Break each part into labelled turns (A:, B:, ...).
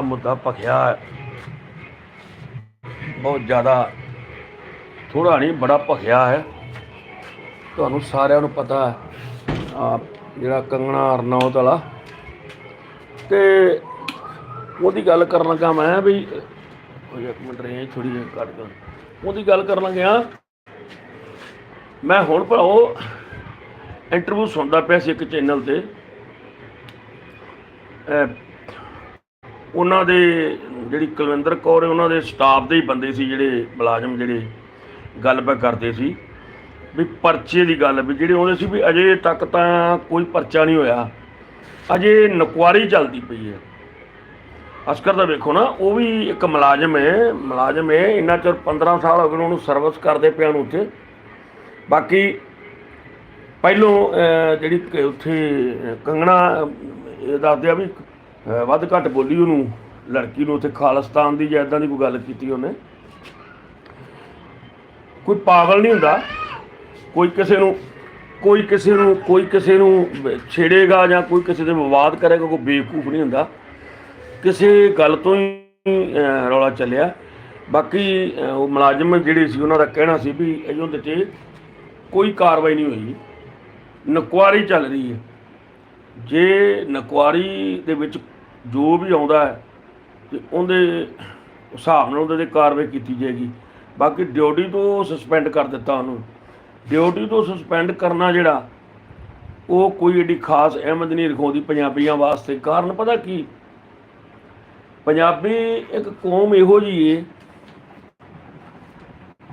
A: ਮੁੱਦਾ ਭਖਿਆ ਹੈ। ਬਹੁਤ ਜ਼ਿਆਦਾ ਥੋੜਾ ਨਹੀਂ, ਬੜਾ ਭਖਿਆ ਹੈ। ਤੁਹਾਨੂੰ ਸਾਰਿਆਂ ਨੂੰ ਪਤਾ ਹੈ ਆ ਜਿਹੜਾ ਕੰਗਣਾ ਅਰਨੌਤ ਵਾਲਾ। ਤੇ ਉਹਦੀ ਗੱਲ ਕਰਨ ਲੱਗਾ ਮੈਂ ਵੀ ਉਹ ਇੱਕ ਮਿੰਟ ਰਹੇ ਥੋੜੀ ਜਿਹੀ ਕੱਟ ਕਰ। ਉਹਦੀ ਗੱਲ ਕਰਨ ਲੱਗਿਆ ਮੈਂ ਹੁਣ ਭਰਾਓ ਇੰਟਰਵਿਊ ਸੁਣਦਾ ਪਿਆ ਸੀ ਇੱਕ ਚੈਨਲ ਤੇ। ਉਹਨਾਂ ਦੇ ਜਿਹੜੀ ਕੁਲਵਿੰਦਰ ਕੌਰ ਉਹਨਾਂ ਦੇ ਸਟਾਫ ਦੇ ਹੀ ਬੰਦੇ ਸੀ ਜਿਹੜੇ ਮੁਲਾਜ਼ਮ ਜਿਹੜੇ ਗੱਲਬਾਤ ਕਰਦੇ ਸੀ। ਵੀ ਪਰਚੇ ਦੀ ਗੱਲ, ਵੀ ਜਿਹੜੇ ਉਹਦੇ ਸੀ ਵੀ ਅਜੇ ਤੱਕ ਤਾਂ ਕੋਈ ਪਰਚਾ ਨਹੀਂ ਹੋਇਆ। ਅਜੇ ਨਕਵਾਰੀ ਚੱਲਦੀ ਪਈ ਹੈ। ਅਸਕਰ ਦਾ ਵੇਖੋ ਨਾ, ਉਹ ਵੀ ਇੱਕ ਮੁਲਾਜ਼ਮ ਹੈ ਮੁਲਾਜ਼ਮ ਹੈ, ਇੰਨਾ ਚਿਰ 15 ਸਾਲ ਹੋ ਗਏ ਉਹਨੂੰ ਸਰਵਿਸ ਕਰਦੇ ਪਿਆ ਨੂੰ ਉੱਥੇ। ਬਾਕੀ ਪਹਿਲੋਂ ਜਿਹੜੀ ਉੱਥੇ ਕੰਗਣਾ ਇਹ ਦੱਸਦੇ ਆ ਵੀ ਵੱਧ ਘੱਟ ਬੋਲੀ ਉਹਨੂੰ, ਲੜਕੀ ਨੂੰ ਉੱਥੇ ਖਾਲਿਸਤਾਨ ਦੀ ਜਾਂ ਇਦਾਂ ਦੀ ਕੋਈ ਗੱਲ ਕੀਤੀ ਉਹਨੇ। ਕੋਈ ਪਾਗਲ ਨਹੀਂ ਹੁੰਦਾ। ਕੋਈ ਕਿਸੇ ਨੂੰ, ਕੋਈ ਕਿਸੇ ਨੂੰ, ਕੋਈ ਕਿਸੇ ਨੂੰ ਛੇੜੇਗਾ ਜਾਂ ਕੋਈ ਕਿਸੇ ਦੇ ਵਿਵਾਦ ਕਰੇਗਾ, ਕੋਈ ਬੇਵਕੂਫ ਨਹੀਂ ਹੁੰਦਾ। ਕਿਸੇ ਗੱਲ ਤੋਂ ਹੀ ਰੌਲਾ ਚੱਲਿਆ। ਬਾਕੀ ਉਹ ਮੁਲਾਜ਼ਮ ਜਿਹੜੇ ਸੀ ਉਹਨਾਂ ਦਾ ਕਹਿਣਾ ਸੀ ਵੀ ਇਹਦੇ ਤੇ ਕੋਈ ਕਾਰਵਾਈ ਨਹੀਂ ਹੋਈ। ਨਕਵਾਰੀ ਚੱਲ ਰਹੀ ਹੈ। ਜੇ ਨਕਵਾਰੀ ਦੇ ਵਿੱਚ ਜੋ ਵੀ ਆਉਂਦਾ ਹੈ, ਤੇ ਉਹਦੇ ਹਿਸਾਬ ਨਾਲ ਉਹਦੇ ਤੇ ਕਾਰਵਾਈ ਕੀਤੀ ਜਾਏਗੀ। ਬਾਕੀ ਡਿਊਟੀ ਤੋਂ ਸਸਪੈਂਡ ਕਰ ਦਿੱਤਾ ਉਹਨੂੰ। ਡਿਊਟੀ ਤੋਂ ਸਸਪੈਂਡ ਕਰਨਾ ਜਿਹੜਾ, ਉਹ ਕੋਈ ਏਡੀ ਖਾਸ ਅਹਿਮਦ ਨਹੀਂ ਰਖਾਉਂਦੀ ਪੰਜਾਬੀਆਂ ਵਾਸਤੇ। ਕਾਰਨ ਪਤਾ ਕੀ? ਪੰਜਾਬੀ ਇੱਕ ਕੌਮ ਇਹੋ ਜਿਹੀ ਏ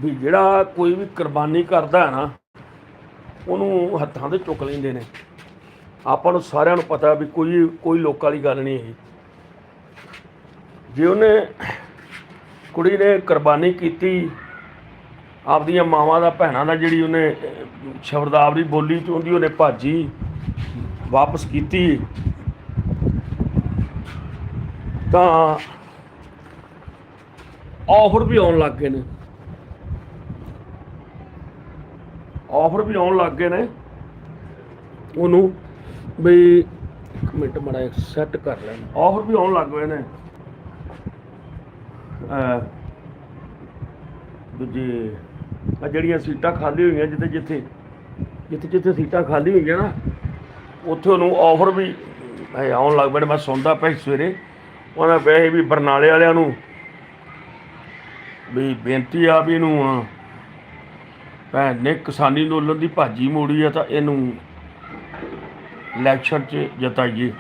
A: ਵੀ ਜਿਹੜਾ ਕੋਈ ਵੀ ਕੁਰਬਾਨੀ ਕਰਦਾ ਹੈ ਨਾ, ਉਹਨੂੰ ਹੱਥਾਂ ਤੇ ਚੁੱਕ ਲੈਂਦੇ ਨੇ। ਆਪਾਂ ਨੂੰ ਸਾਰਿਆਂ ਨੂੰ ਪਤਾ ਵੀ ਕੋਈ ਕੋਈ ਲੋਕਾਂ ਵਾਲੀ ਗੱਲ ਨਹੀਂ ਹੈ ਜੇ ਉਹਨੇ ਕੁੜੀ ਨੇ ਕੁਰਬਾਨੀ ਕੀਤੀ, ਆਪਦੀਆਂ ਮਾਵਾਂ ਦਾ, ਭੈਣਾਂ ਦਾ ਜਿਹੜੀ ਉਹਨੇ ਸ਼ਬਦਾਵਲੀ ਬੋਲੀ ਤੇ ਉਹਦੀ ਉਹਨੇ ਭਾਜੀ ਵਾਪਸ ਕੀਤੀ, ਤਾਂ ਆਫਰ ਵੀ ਆਉਣ ਲੱਗ ਗਏ ਨੇ। ਆਫਰ ਵੀ ਆਉਣ ਲੱਗ ਗਏ ਨੇ ਉਹਨੂੰ। ਬਈ, ਇੱਕ ਮਿੰਟ ਮੜਾ ਸੈੱਟ ਕਰ ਲੈਣ ਆਫਰ ਵੀ ਆਉਣ ਲੱਗ ਪਏ ਨੇ ਅਹ, ਦੂਜੇ ਆ ਜਿਹੜੀਆਂ ਸੀਟਾਂ ਖਾਲੀ ਹੋਈਆਂ ਜਿੱਥੇ ਜਿੱਥੇ ਜਿੱਥੇ ਜਿੱਥੇ ਸੀਟਾਂ ਖਾਲੀ ਹੋਈਆਂ ਨਾ, ਉੱਥੇ ਉਹਨੂੰ ਆਫਰ ਵੀ ਆਉਣ ਲੱਗ ਪਏ ਨੇ। ਮੈਂ ਸੁਣਦਾ ਪਿਆ ਸਵੇਰੇ ਉਹਨਾਂ ਵੈਸੇ ਵੀ ਬਰਨਾਲੇ ਵਾਲਿਆਂ ਨੂੰ ਵੀ ਬੇਨਤੀ ਆ ਵੀ ਇਹਨੂੰ ਭੈਣ ਨੇ ਕਿਸਾਨੀ ਅੰਦੋਲਨ ਦੀ ਭਾਜੀ ਮੋੜੀ ਆ ਤਾਂ ਇਹਨੂੰ ਇਲੈਕਸ਼ਨ 'ਚ ਜਤਾਈਏ।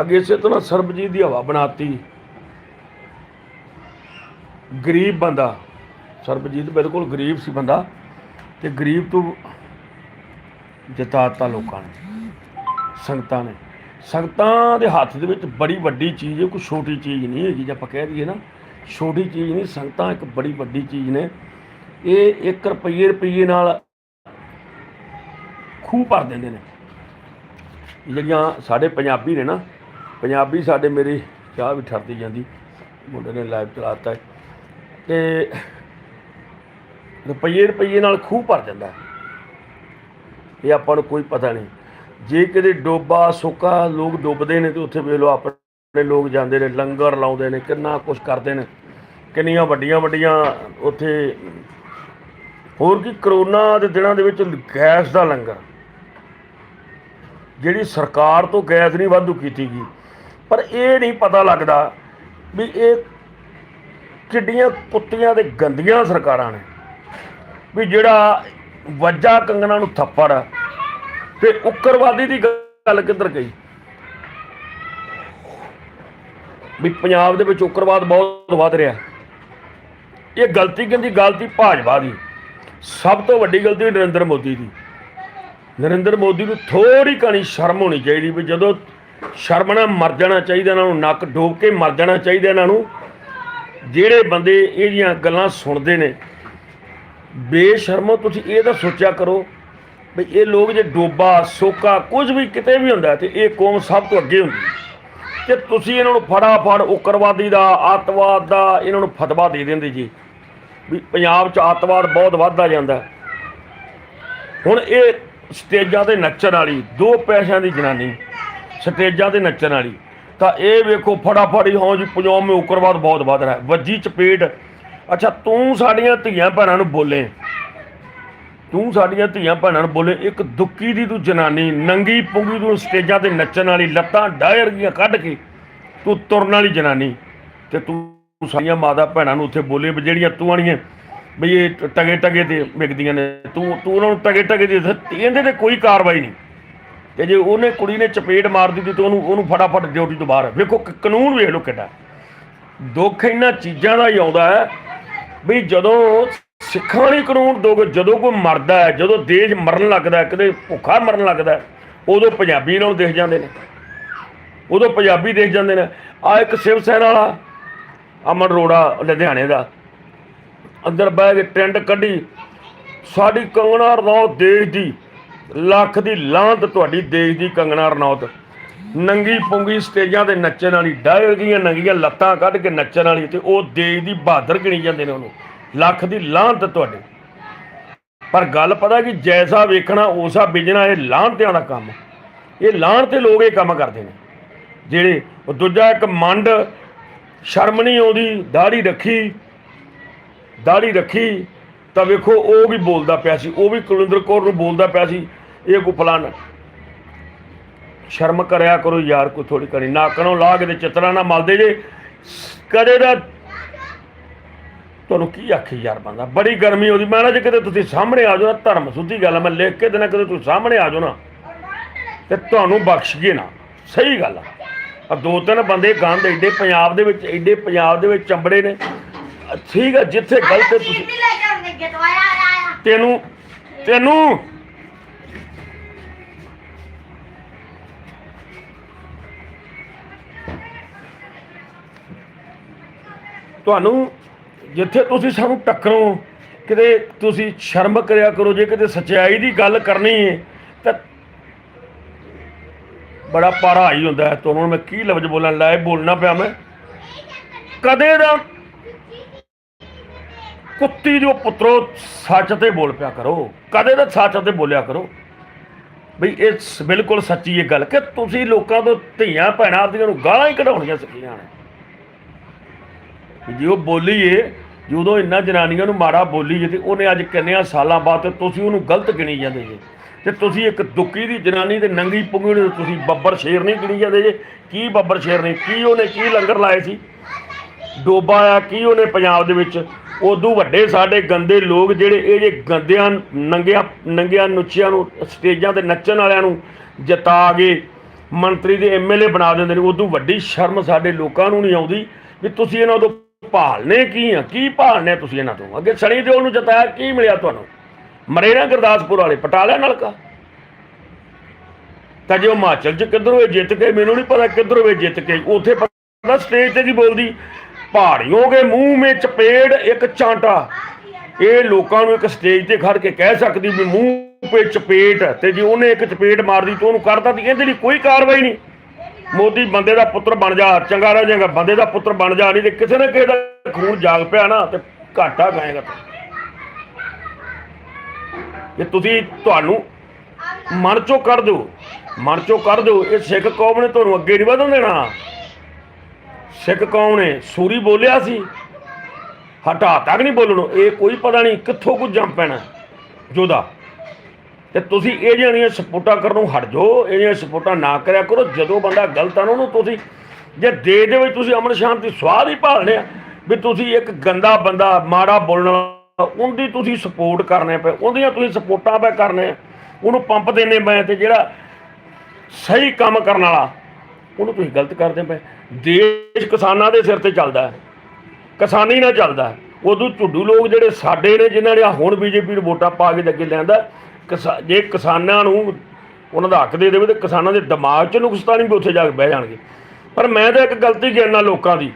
A: ਅੱਗੇ ਇਸੇ ਤਰ੍ਹਾਂ ਸਰਬਜੀਤ ਦੀ ਹਵਾ ਬਣਾਤੀ। ਗਰੀਬ ਬੰਦਾ। ਸਰਬਜੀਤ ਬਿਲਕੁਲ ਗਰੀਬ ਸੀ ਬੰਦਾ ਤੇ ਗਰੀਬ ਤੋਂ ਜਿਤਾਤਾ ਲੋਕਾਂ ਨੇ, ਸੰਗਤਾਂ ਨੇ। ਸੰਗਤਾਂ ਦੇ ਹੱਥ ਦੇ ਵਿੱਚ ਬੜੀ ਵੱਡੀ ਚੀਜ਼ ਹੈ ਕੋਈ ਛੋਟੀ ਚੀਜ਼ ਨਹੀਂ ਹੈਗੀ ਜੇ ਆਪਾਂ ਕਹਿ ਦਈਏ ਨਾ। ਛੋਟੀ ਚੀਜ਼ ਨਹੀਂ, ਸੰਗਤਾਂ ਇੱਕ ਬੜੀ ਵੱਡੀ ਚੀਜ਼ ਨੇ। ਇਹ 1 ਰੁਪਏ ਰੁਪਏ ਨਾਲ ਖੂਹ ਭਰ ਦਿੰਦੇ ਨੇ। ਜਿਹੜੀਆਂ ਸਾਡੇ ਪੰਜਾਬੀ ਨੇ ਨਾ, ਪੰਜਾਬੀ ਸਾਡੇ ਮੇਰੇ ਚਾਹ ਵੀ ਠਰਦੀ ਜਾਂਦੀ। ਮੁੰਡੇ ਨੇ ਲਾਈਵ ਚਲਾਤਾ ਹੈ। ਤੇ ਰੁਪਈਏ ਰੁਪਈਏ ਨਾਲ ਖੂਹ ਭਰ ਜਾਂਦਾ ਇਹ ਆਪਾਂ ਨੂੰ ਕੋਈ ਪਤਾ ਨਹੀਂ। ਜੇ ਕਿਤੇ ਡੋਬਾ, ਸੁੱਕਾ ਲੋਕ ਡੁੱਬਦੇ ਨੇ ਤੇ ਉੱਥੇ ਵੇਖ ਲਓ ਆਪਣੇ ਲੋਕ ਜਾਂਦੇ ਨੇ, ਲੰਗਰ ਲਾਉਂਦੇ ਨੇ, ਕਿੰਨਾ ਕੁਝ ਕਰਦੇ ਨੇ। ਕਿੰਨੀਆਂ ਵੱਡੀਆਂ ਵੱਡੀਆਂ ਉੱਥੇ ਹੋਰ ਕੀ, ਕਰੋਨਾ ਦੇ ਦਿਨਾਂ ਦੇ ਵਿੱਚ ਗੈਸ ਦਾ ਲੰਗਰ। ਜਿਹੜੀ ਸਰਕਾਰ ਤੋਂ ਗੈਸ ਨਹੀਂ ਵਾਧੂ ਕੀਤੀ ਗਈ। ਪਰ ਇਹ ਨਹੀਂ ਪਤਾ ਲੱਗਦਾ ਵੀ ਇਹ ਕਿੱਡੀਆਂ ਕੁੱਤੀਆਂ ਤੇ ਗੰਦੀਆਂ ਸਰਕਾਰਾਂ ਨੇ। ਵੀ ਜਿਹੜਾ ਵੱਜਾ ਕੰਗਣਾ ਨੂੰ ਥੱਪੜ ਤੇ ਉੱਕਰਵਾਦੀ ਦੀ ਗੱਲ ਕਿੱਧਰ ਗਈ? ਵੀ ਪੰਜਾਬ ਦੇ ਵਿੱਚ ਉੱਕਰਵਾਦ ਬਹੁਤ ਵੱਧ ਰਿਹਾ। ਇਹ ਗਲਤੀ ਕਿੰਦੀ ਗਲਤੀ ਭਾਜਪਾ ਦੀ, ਸਭ ਤੋਂ ਵੱਡੀ ਗਲਤੀ ਨਰਿੰਦਰ ਮੋਦੀ ਦੀ। ਨਰਿੰਦਰ ਮੋਦੀ ਨੂੰ ਥੋੜੀ ਕਣੀ ਸ਼ਰਮ ਹੋਣੀ ਚਾਹੀਦੀ ਵੀ ਜਦੋਂ ਸ਼ਰਮ ਨਾਲ ਮਰ ਜਾਣਾ ਚਾਹੀਦਾ ਇਹਨਾਂ ਨੂੰ, ਨੱਕ ਡੋਬ ਕੇ ਮਰ ਜਾਣਾ ਚਾਹੀਦਾ ਇਹਨਾਂ ਨੂੰ, ਜਿਹੜੇ ਬੰਦੇ ਇਹ ਜੀਆਂ ਗੱਲਾਂ ਸੁਣਦੇ ਨੇ, ਬੇਸ਼ਰਮੋ ਤੁਸੀਂ ਇਹ ਤਾਂ ਸੋਚਿਆ ਕਰੋ ਵੀ ਇਹ ਲੋਕ ਜੇ ਡੋਬਾ, ਸੋਕਾ, ਕੁਝ ਵੀ ਕਿਤੇ ਵੀ ਹੁੰਦਾ ਤੇ ਇਹ ਕੌਮ ਸਭ ਤੋਂ ਅੱਗੇ ਹੁੰਦੀ। ਤੇ ਤੁਸੀਂ ਇਹਨਾਂ ਨੂੰ ਫੜਾਫੜ ਉਕਰਵਾਦੀ ਦਾ ਆਤਵਾਦ ਦਾ, ਇਹਨਾਂ ਨੂੰ ਫਤਵਾ ਦੇ ਦਿੰਦੇ ਜੀ। ਵੀ ਪੰਜਾਬ 'ਚ ਆਤਵਾਦ ਬਹੁਤ ਵੱਧਦਾ ਜਾਂਦਾ। ਹੁਣ ਇਹ ਸਟੇਜਾਂ ਤੇ ਨੱਚਣ ਵਾਲੀ, ਦੋ ਪੈਸਿਆਂ ਦੀ ਜਨਾਨੀ, ਸਟੇਜਾਂ ਤੇ ਨੱਚਣ ਵਾਲੀ। ਤਾਂ ਇਹ ਵੇਖੋ, ਫਟਾਫਟ ਹੀ ਹਾਂ ਜੀ ਪੰਜਾਬ ਮੇ ਉਗਰਵਾਦ ਬਹੁਤ ਵੱਧ ਰਿਹਾ ਵੱਜੀ ਚਪੇਟ ਅੱਛਾ, ਤੂੰ ਸਾਡੀਆਂ ਧੀਆਂ ਭੈਣਾਂ ਨੂੰ ਬੋਲੇ। ਤੂੰ ਸਾਡੀਆਂ ਧੀਆਂ ਭੈਣਾਂ ਨੂੰ ਬੋਲੇ। ਇੱਕ ਦੁੱਕੀ ਦੀ ਤੂੰ ਜਨਾਨੀ, ਨੰਗੀ ਪੁੰਗੀ ਤੂੰ ਸਟੇਜਾਂ ਤੇ ਨੱਚਣ ਵਾਲੀ, ਲੱਤਾਂ ਡਾਇਰ ਗੀਆਂ ਕੱਢ ਕੇ ਤੂੰ ਤੁਰਨ ਵਾਲੀ ਜਨਾਨੀ। ਤੇ ਤੂੰ ਸਾਡੀਆਂ ਮਾਤਾ ਭੈਣਾਂ ਨੂੰ ਉੱਥੇ ਬੋਲੇ, ਵੀ ਜਿਹੜੀਆਂ ਤੂੰ ਆਣੀਆਂ ਵੀ ਇਹ ਟਗੇ ਟਗੇ ਤੇ ਵਿਕਦੀਆਂ ਨੇ। ਤੂੰ ਤੂੰ ਉਹਨਾਂ ਨੂੰ ਟਗੇ ਟਗੇ ਦੇ ਇਹਦੇ ਤੇ ਕੋਈ ਕਾਰਵਾਈ ਨਹੀਂ। ਤੇ ਜੇ ਉਹਨੇ ਕੁੜੀ ਨੇ ਚਪੇੜ ਮਾਰ ਦਿੱਤੀ ਤੇ ਉਹਨੂੰ ਉਹਨੂੰ ਫਟਾਫਟ ਡਿਊਟੀ ਤੋਂ ਬਾਹਰ ਵੇਖੋ ਕਾਨੂੰਨ ਵੇਖ ਲਓ ਕਿੱਡਾ। ਦੁੱਖ ਇਹਨਾਂ ਚੀਜ਼ਾਂ ਦਾ ਹੀ ਆਉਂਦਾ ਹੈ ਵੀ ਜਦੋਂ ਸਿੱਖਾਂ ਵਾਲੀ ਕਾਨੂੰਨ ਦੋ ਜਦੋਂ ਕੋਈ ਮਰਦਾ ਹੈ, ਜਦੋਂ ਦੇਸ਼ ਮਰਨ ਲੱਗਦਾ ਹੈ, ਕਿਤੇ ਭੁੱਖਾ ਮਰਨ ਲੱਗਦਾ ਉਦੋਂ ਪੰਜਾਬੀ ਨਾਲ ਦੇਖ ਜਾਂਦੇ ਨੇ। ਉਦੋਂ ਪੰਜਾਬੀ ਦੇਖ ਜਾਂਦੇ ਨੇ। ਆ ਇੱਕ ਸ਼ਿਵ ਸੈਨਾ ਵਾਲਾ, ਅਮਨ ਰੋੜਾ ਲੁਧਿਆਣੇ ਦਾ। ਅੰਦਰ ਬਹਿ ਕੇ ਟੈਂਟ ਕੱਢੀ। ਸਾਡੀ ਕੰਗਣਾ ਰਣੌਤ ਦੇਸ਼ ਦੀ, ਲੱਖ ਦੀ ਲਾਂਤ ਤੁਹਾਡੀ ਦੇਸ਼ ਦੀ ਕੰਗਣਾ ਰਣੌਤ। ਨੰਗੀ ਪੁੰਗੀ ਸਟੇਜਾਂ ਤੇ ਨੱਚਣ ਵਾਲੀ ਡਾਇਰ ਦੀਆਂ ਨੰਗੀਆਂ ਲੱਤਾਂ ਕੱਢ ਕੇ ਨੱਚਣ ਵਾਲੀ ਤੇ ਉਹ ਦੇਸ਼ ਦੀ ਬਹਾਦਰ ਗਿਣੀ ਜਾਂਦੇ ਨੇ ਉਹਨੂੰ। ਲੱਖ ਦੀ ਲਾਂਤ ਤੁਹਾਡੇ। ਪਰ ਗੱਲ ਪਤਾ ਕਿ, ਜੈਸਾ ਵੇਖਣਾ ਉਸਾ ਬਿਜਣਾ, ਇਹ ਲਾਂਤਿਆਂ ਦਾ ਕੰਮ। ਇਹ ਲਾਹਣ ਤੇ ਲੋਕ ਇਹ ਕੰਮ ਕਰਦੇ ਨੇ। ਜਿਹੜੇ, ਉਹ ਦੂਜਾ ਇੱਕ ਮੰਡ, ਸ਼ਰਮ ਨਹੀਂ ਆਉਂਦੀ ਦਾੜੀ ਰੱਖੀ ਦਾੜੀ ਰੱਖੀ ਤਾਂ ਵੇਖੋ ਉਹ ਵੀ ਬੋਲਦਾ ਪਿਆ ਸੀ ਉਹ ਵੀ ਕੁਲਿੰਦਰ ਕੌਰ ਨੂੰ ਬੋਲਦਾ ਪਿਆ ਸੀ ਇਹ ਕੋ ਫਲਾਣਾ। ਸ਼ਰਮ ਕਰਿਆ ਕਰੋ ਯਾਰ ਕੋਈ ਥੋੜੀ ਕਰੀ ਨਾਕਣੋਂ ਲਾ ਕੇ ਤੇ ਚਿੱਤਰਾਂ ਨਾਲ ਮਲਦੇ ਜੇ। ਕਦੇ ਦਾ ਤੁਹਾਨੂੰ ਕੀ ਆਖੀ ਯਾਰ ਬੰਦਾ ਬੜੀ ਗਰਮੀ ਉਹਦੀ ਮੈਂ ਨਾ ਜੇ ਕਿਤੇ ਤੁਸੀਂ ਸਾਹਮਣੇ ਆ ਜਾਓ ਨਾ ਧਰਮ ਸੁੱਧੀ ਗੱਲ ਆ, ਮੈਂ ਲਿਖ ਕੇ ਦੇਣਾ ਕਿਤੇ ਤੁਸੀਂ ਸਾਹਮਣੇ ਆ ਜਾਓ ਨਾ ਤੇ ਤੁਹਾਨੂੰ ਬਖਸ਼ੀਏ ਨਾ ਸਹੀ ਗੱਲ ਆ। ਦੋ ਤਿੰਨ ਬੰਦੇ ਗੰਦ ਐਡੇ ਪੰਜਾਬ ਦੇ ਵਿੱਚ ਐਡੇ ਪੰਜਾਬ ਦੇ ਵਿੱਚ ਚੰਬੜੇ ਨੇ ਠੀਕ ਆ ਜਿੱਥੇ ਗਲਤ ਹੈ ਤੁਸੀਂ
B: ਲੈ ਕੇ ਆਉਂਦੇ ਅੱਗੇ ਤੋਂ ਆਇਆ ਆਇਆ ਆਇਆ।
A: ਤੈਨੂੰ ਤੈਨੂੰ। ਤੁਹਾਨੂੰ ਜਿੱਥੇ ਤੁਸੀਂ ਸਾਨੂੰ ਟੱਕਰੋ ਕਿਤੇ ਤੁਸੀਂ ਸ਼ਰਮ ਕਰਿਆ ਕਰੋ ਜੇ ਕਿਤੇ ਸੱਚਾਈ ਦੀ ਗੱਲ ਕਰਨੀ ਹੈ ਤਾਂ ਬੜਾ ਪਾਰਾ ਹੀ ਹੁੰਦਾ ਹੈ ਤੁਹਾਨੂੰ। ਮੈਂ ਕੀ ਲਫ਼ਜ਼ ਬੋਲਣ ਲਾਇ ਬੋਲਣਾ ਪਿਆ ਮੈਂ? ਕਦੇ ਦਾ ਕੁੱਤੀ ਜੋ ਪੁੱਤਰੋ ਸੱਚ ਤੇ ਬੋਲ ਪਿਆ ਕਰੋ, ਕਦੇ ਤਾਂ ਸੱਚ ਤੇ ਬੋਲਿਆ ਕਰੋ। ਬਈ ਇਹ ਬਿਲਕੁਲ ਸੱਚੀ ਇਹ ਗੱਲ ਕਿ ਤੁਸੀਂ ਲੋਕਾਂ ਤੋਂ ਧੀਆਂ ਭੈਣਾਂ ਆਪਦੀਆਂ ਨੂੰ ਗਾਲਾਂ ਹੀ ਕਢਾਉਣੀਆਂ ਸਿੱਖੀਆਂ ਨੇ। ਜੇ ਉਹ ਬੋਲੀਏ, ਜਦੋਂ ਇੰਨਾ ਜਨਾਨੀਆਂ ਨੂੰ ਮਾੜਾ ਬੋਲੀ ਜੇ ਤੇ ਉਹਨੇ ਅੱਜ ਕਿੰਨਿਆਂ ਸਾਲਾਂ ਬਾਅਦ ਤੇ ਤੁਸੀਂ ਉਹਨੂੰ ਗਲਤ ਗਿਣੀ ਜਾਂਦੇ ਜੇ। ਤੇ ਤੁਸੀਂ ਇੱਕ ਦੁੱਕੀ ਦੀ ਜਨਾਨੀ ਤੇ ਨੰਗੀ ਪੁੰਗੀ ਨੂੰ ਤੁਸੀਂ ਬੱਬਰ ਸ਼ੇਰ ਨਹੀਂ ਗਿਣੀ ਜਾਂਦੇ ਜੇ। ਕੀ ਬੱਬਰ ਸ਼ੇਰ ਨੇ? ਕੀ ਉਹਨੇ ਕੀ ਲੰਗਰ ਲਾਏ ਸੀ? ਡੋਬਾ ਆ ਕੀ ਉਹਨੇ ਪੰਜਾਬ ਦੇ ਵਿੱਚ? ਉਦੋਂ ਵੱਡੇ ਸਾਡੇ ਗੰਦੇ ਲੋਕ ਜਿਹੜੇ ਇਹ ਜੇ ਗੰਦਿਆਂ ਨੰਗਿਆਂ ਨੰਗਿਆਂ ਨੁੱਚਿਆਂ ਨੂੰ, ਸਟੇਜਾਂ ਤੇ ਨੱਚਣ ਵਾਲਿਆਂ ਨੂੰ ਜਿਤਾ ਕੇ ਮੰਤਰੀ ਦੇ ਐਮਐਲਏ ਬਣਾ ਦਿੰਦੇ ਨੇ, ਉਦੋਂ ਵੱਡੀ ਸ਼ਰਮ ਸਾਡੇ ਲੋਕਾਂ ਨੂੰ ਨਹੀਂ ਆਉਂਦੀ ਵੀ ਤੁਸੀਂ ਇਹਨਾਂ ਤੋਂ ਭਾਲਨੇ ਕੀ ਆ? ਕੀ ਭਾਲਨੇ ਤੁਸੀਂ ਇਹਨਾਂ ਤੋਂ? ਅੱਗੇ ਸਣੀ ਦਿਓਲ ਨੂੰ ਜਤਾਇਆ, ਕੀ ਮਿਲਿਆ ਤੁਹਾਨੂੰ? ਮਰੇ ਨਾ ਗੁਰਦਾਸਪੁਰ ਵਾਲੇ, ਪਟਾਲਿਆ ਨਲਕਾ? ਤਾਂ ਜੇ ਉਹ ਹਿਮਾਚਲ ਚ ਕਿੱਧਰੋਂ ਇਹ ਜਿੱਤ ਕੇ, ਮੈਨੂੰ ਨਹੀਂ ਪਤਾ ਕਿੱਧਰੋਂ ਇਹ ਜਿੱਤ ਕੇ, ਉੱਥੇ ਪਤਾ ਸਟੇਜ ਤੇ ਕੀ ਬੋਲਦੀ। ਪਹਾੜੀਆਂ ਕੇ ਮੂੰਹ ਮੇ ਚਪੇੜ ਇੱਕ ਚਾਂਟਾ। ਇਹ ਲੋਕਾਂ ਨੂੰ ਇੱਕ ਸਟੇਜ ਤੇ ਖੜ ਕੇ ਕਹਿ ਸਕਦੀ ਵੀ ਮੂੰਹ ਤੇ ਚਪੇਟ ਤੇ ਜੇ ਉਹਨੇ ਇੱਕ ਚਪੇੜ ਮਾਰਦੀ ਤੇ ਉਹਨੂੰ ਕਰਦਾ ਤੇ ਇਹਦੇ ਲਈ ਕੋਈ ਕਾਰਵਾਈ ਨਹੀਂ। ਮੋਦੀ ਬੰਦੇ ਦਾ ਪੁੱਤਰ ਬਣ ਜਾ, ਚੰਗਾ ਰਹਿ ਜਾਏਗਾ, ਬੰਦੇ ਦਾ ਪੁੱਤਰ ਬਣ ਜਾ ਨਹੀਂ ਤੇ ਕਿਸੇ ਨਾ ਕਿਸੇ ਦਾ ਖੂਨ ਜਾਗ ਪਿਆ ਨਾ ਤੇ ਘਾਟਾ ਖਾਏਗਾ। ਤੂੰ ਇਹ ਤੁਸੀਂ ਤੁਹਾਨੂੰ ਮਨ ਚੋਂ ਕਰ ਦਿਓ, ਮਨ ਚੋਂ ਕਰ ਦਿਓ, ਇਹ ਸਿੱਖ ਕੌਮ ਨੇ ਤੁਹਾਨੂੰ ਅੱਗੇ ਨਹੀਂ ਵਧਣ ਦੇਣਾ। ਸਿੱਖ ਕੌਮ ਨੇ ਸੂਰੀ ਬੋਲਿਆ ਸੀ। ਹਟਾ ਤੱਕ ਨਹੀਂ ਬੋਲਣੋ। ਇਹ ਕੋਈ ਪਤਾ ਨਹੀਂ ਕਿੱਥੋਂ ਕੁ ਜੰਮ ਪੈਣਾ ਜੋਦਾ ਤੇ ਤੁਸੀਂ ਇਹ ਜਿਹੜੀਆਂ ਸਪੋਰਟਾਂ ਕਰਨੋਂ ਹਟ ਜਾਓ, ਇਹ ਜਿਹੜੀਆਂ ਸਪੋਰਟਾਂ ਨਾ ਕਰਿਆ ਕਰੋ। ਜਦੋਂ ਬੰਦਾ ਗਲਤ ਆ ਨਾ ਉਹਨੂੰ ਤੁਸੀਂ, ਜੇ ਦੇ ਦੇ ਵਿੱਚ ਤੁਸੀਂ ਅਮਨ ਸ਼ਾਂਤੀ ਸਵਾਦ ਹੀ ਭਾਲਣੇ ਆ ਵੀ ਤੁਸੀਂ ਇੱਕ ਗੰਦਾ ਬੰਦਾ, ਮਾੜਾ ਬੋਲਣ ਵਾਲਾ, ਉਹਦੀ ਤੁਸੀਂ ਸਪੋਰਟ ਕਰਨੇ ਪਏ, ਉਹਦੀਆਂ ਤੁਸੀਂ ਸਪੋਰਟਾਂ ਪਏ ਕਰਨੇ ਉਹਨੂੰ ਪੰਪ ਦੇਣੇ ਪਏ ਤੇ ਜਿਹੜਾ ਸਹੀ ਕੰਮ ਕਰਨ ਵਾਲਾ ਉਹਨੂੰ ਤੁਸੀਂ ਗਲਤ ਕਰਦੇ ਪਏ। ਦੇਸ਼ ਕਿਸਾਨਾਂ ਦੇ ਸਿਰ ਤੇ ਚੱਲਦਾ ਹੈ। ਕਿਸਾਨੀ ਨਾਲ ਚੱਲਦਾ ਉਦੋਂ ਝੁੱਡੂ ਲੋਕ ਜਿਹੜੇ ਸਾਡੇ ਨੇ, ਜਿਨ੍ਹਾਂ ਨੇ ਆਹ ਹੁਣ ਬੀਜੇਪੀ ਨੂੰ ਵੋਟਾਂ ਪਾ ਕੇ ਅੱਗੇ ਲਿਆਂਦਾ ਕਿਸਾ- ਜੇ ਕਿਸਾਨਾਂ ਨੂੰ ਉਹਨਾਂ ਦਾ ਹੱਕ ਦੇ ਦੇਵੇ, ਤੇ ਕਿਸਾਨਾਂ ਦੇ ਦਿਮਾਗ 'ਚ ਨੁਕਸਾਨ ਵੀ ਉੱਥੇ ਜਾ ਕੇ ਬਹਿ ਜਾਣਗੇ। ਪਰ ਮੈਂ ਤਾਂ ਇੱਕ ਗਲਤੀ ਗਿਣਨਾ ਲੋਕਾਂ ਦੀ।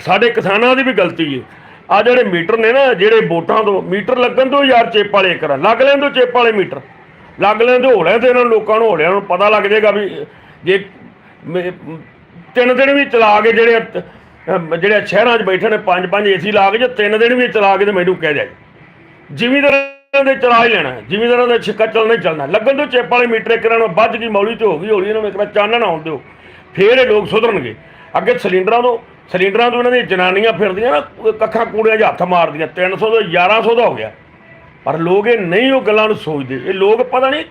A: ਸਾਡੇ ਕਿਸਾਨਾਂ ਦੀ ਵੀ ਗਲਤੀ ਹੈ। ਆ ਜਿਹੜੇ ਮੀਟਰ ਨੇ ਨਾ, ਜਿਹੜੇ ਵੋਟਾਂ ਤੋਂ, ਮੀਟਰ ਲੱਗਣ ਤੋਂ ਯਾਰ ਚੇਪ ਵਾਲੇ ਕਰਾਂ ਲੱਗ ਲੈਣ ਤੋਂ ਚੇਪ ਵਾਲੇ ਮੀਟਰ। ਲੱਗ ਲੈਣ ਤੋਂ ਹੋਲਿਆਂ ਤੇ ਇਹਨਾਂ ਲੋਕਾਂ ਨੂੰ ਹੋਲਿਆਂ ਨੂੰ ਪਤਾ ਲੱਗ ਜਾਏਗਾ ਵੀ ਜੇ ਤਿੰਨ ਦਿਨ ਵੀ ਚਲਾ ਕੇ ਜਿਹੜੇ ਜਿਹੜੇ ਸ਼ਹਿਰਾਂ 'ਚ ਬੈਠੇ ਨੇ, ਪੰਜ ਪੰਜ ਏਸੀ ਲਾ ਕੇ ਜੇ ਤਿੰਨ ਦਿਨ ਵੀ ਚਲਾ ਕੇ ਤੇ ਮੈਨੂੰ ਕਹਿ ਦਿਆ ਜ਼ਿਮੀਂਦਾਰਾਂ ਦੇ ਚਲਾ ਹੀ ਲੈਣਾ ਹੈ। ਜ਼ਿਮੀਂਦਾਰਾਂ ਦਾ ਛਿੱਕਾ ਚੱਲਣਾ ਹੀ ਚੱਲਣਾ ਲੱਗਣ ਤੋਂ ਚੇਪ ਵਾਲੇ ਮੀਟਰ ਇੱਕ ਨਾਲ ਵੱਜ ਗਈ, ਮੌਲੀ ਤੇ ਹੋ ਗਈ, ਹੌਲੀ ਇਹਨਾਂ ਨੂੰ ਇੱਕ ਵਾਰ ਚਾਨਣ ਆਉਣ ਦਿਓ। ਫੇਰ ਇਹ ਲੋਕ ਸੁਧਰਨਗੇ। ਅੱਗੇ ਸਿਲੰਡਰਾਂ ਤੋਂ ਸਿਲੰਡਰਾਂ ਤੋਂ ਇਹਨਾਂ ਦੀਆਂ ਜਨਾਨੀਆਂ ਫਿਰਦੀਆਂ ਨਾ, ਕੱਖਾਂ ਕੂੜਿਆਂ 'ਚ ਹੱਥ ਮਾਰਦੀਆਂ 300 ਤੋਂ 1100 ਦਾ ਹੋ ਗਿਆ। ਪਰ ਲੋਕ ਇਹ ਨਹੀਂ ਉਹ ਗੱਲਾਂ ਨੂੰ ਸੋਚਦੇ। ਇਹ ਲੋਕ ਪਤਾ ਨਹੀਂ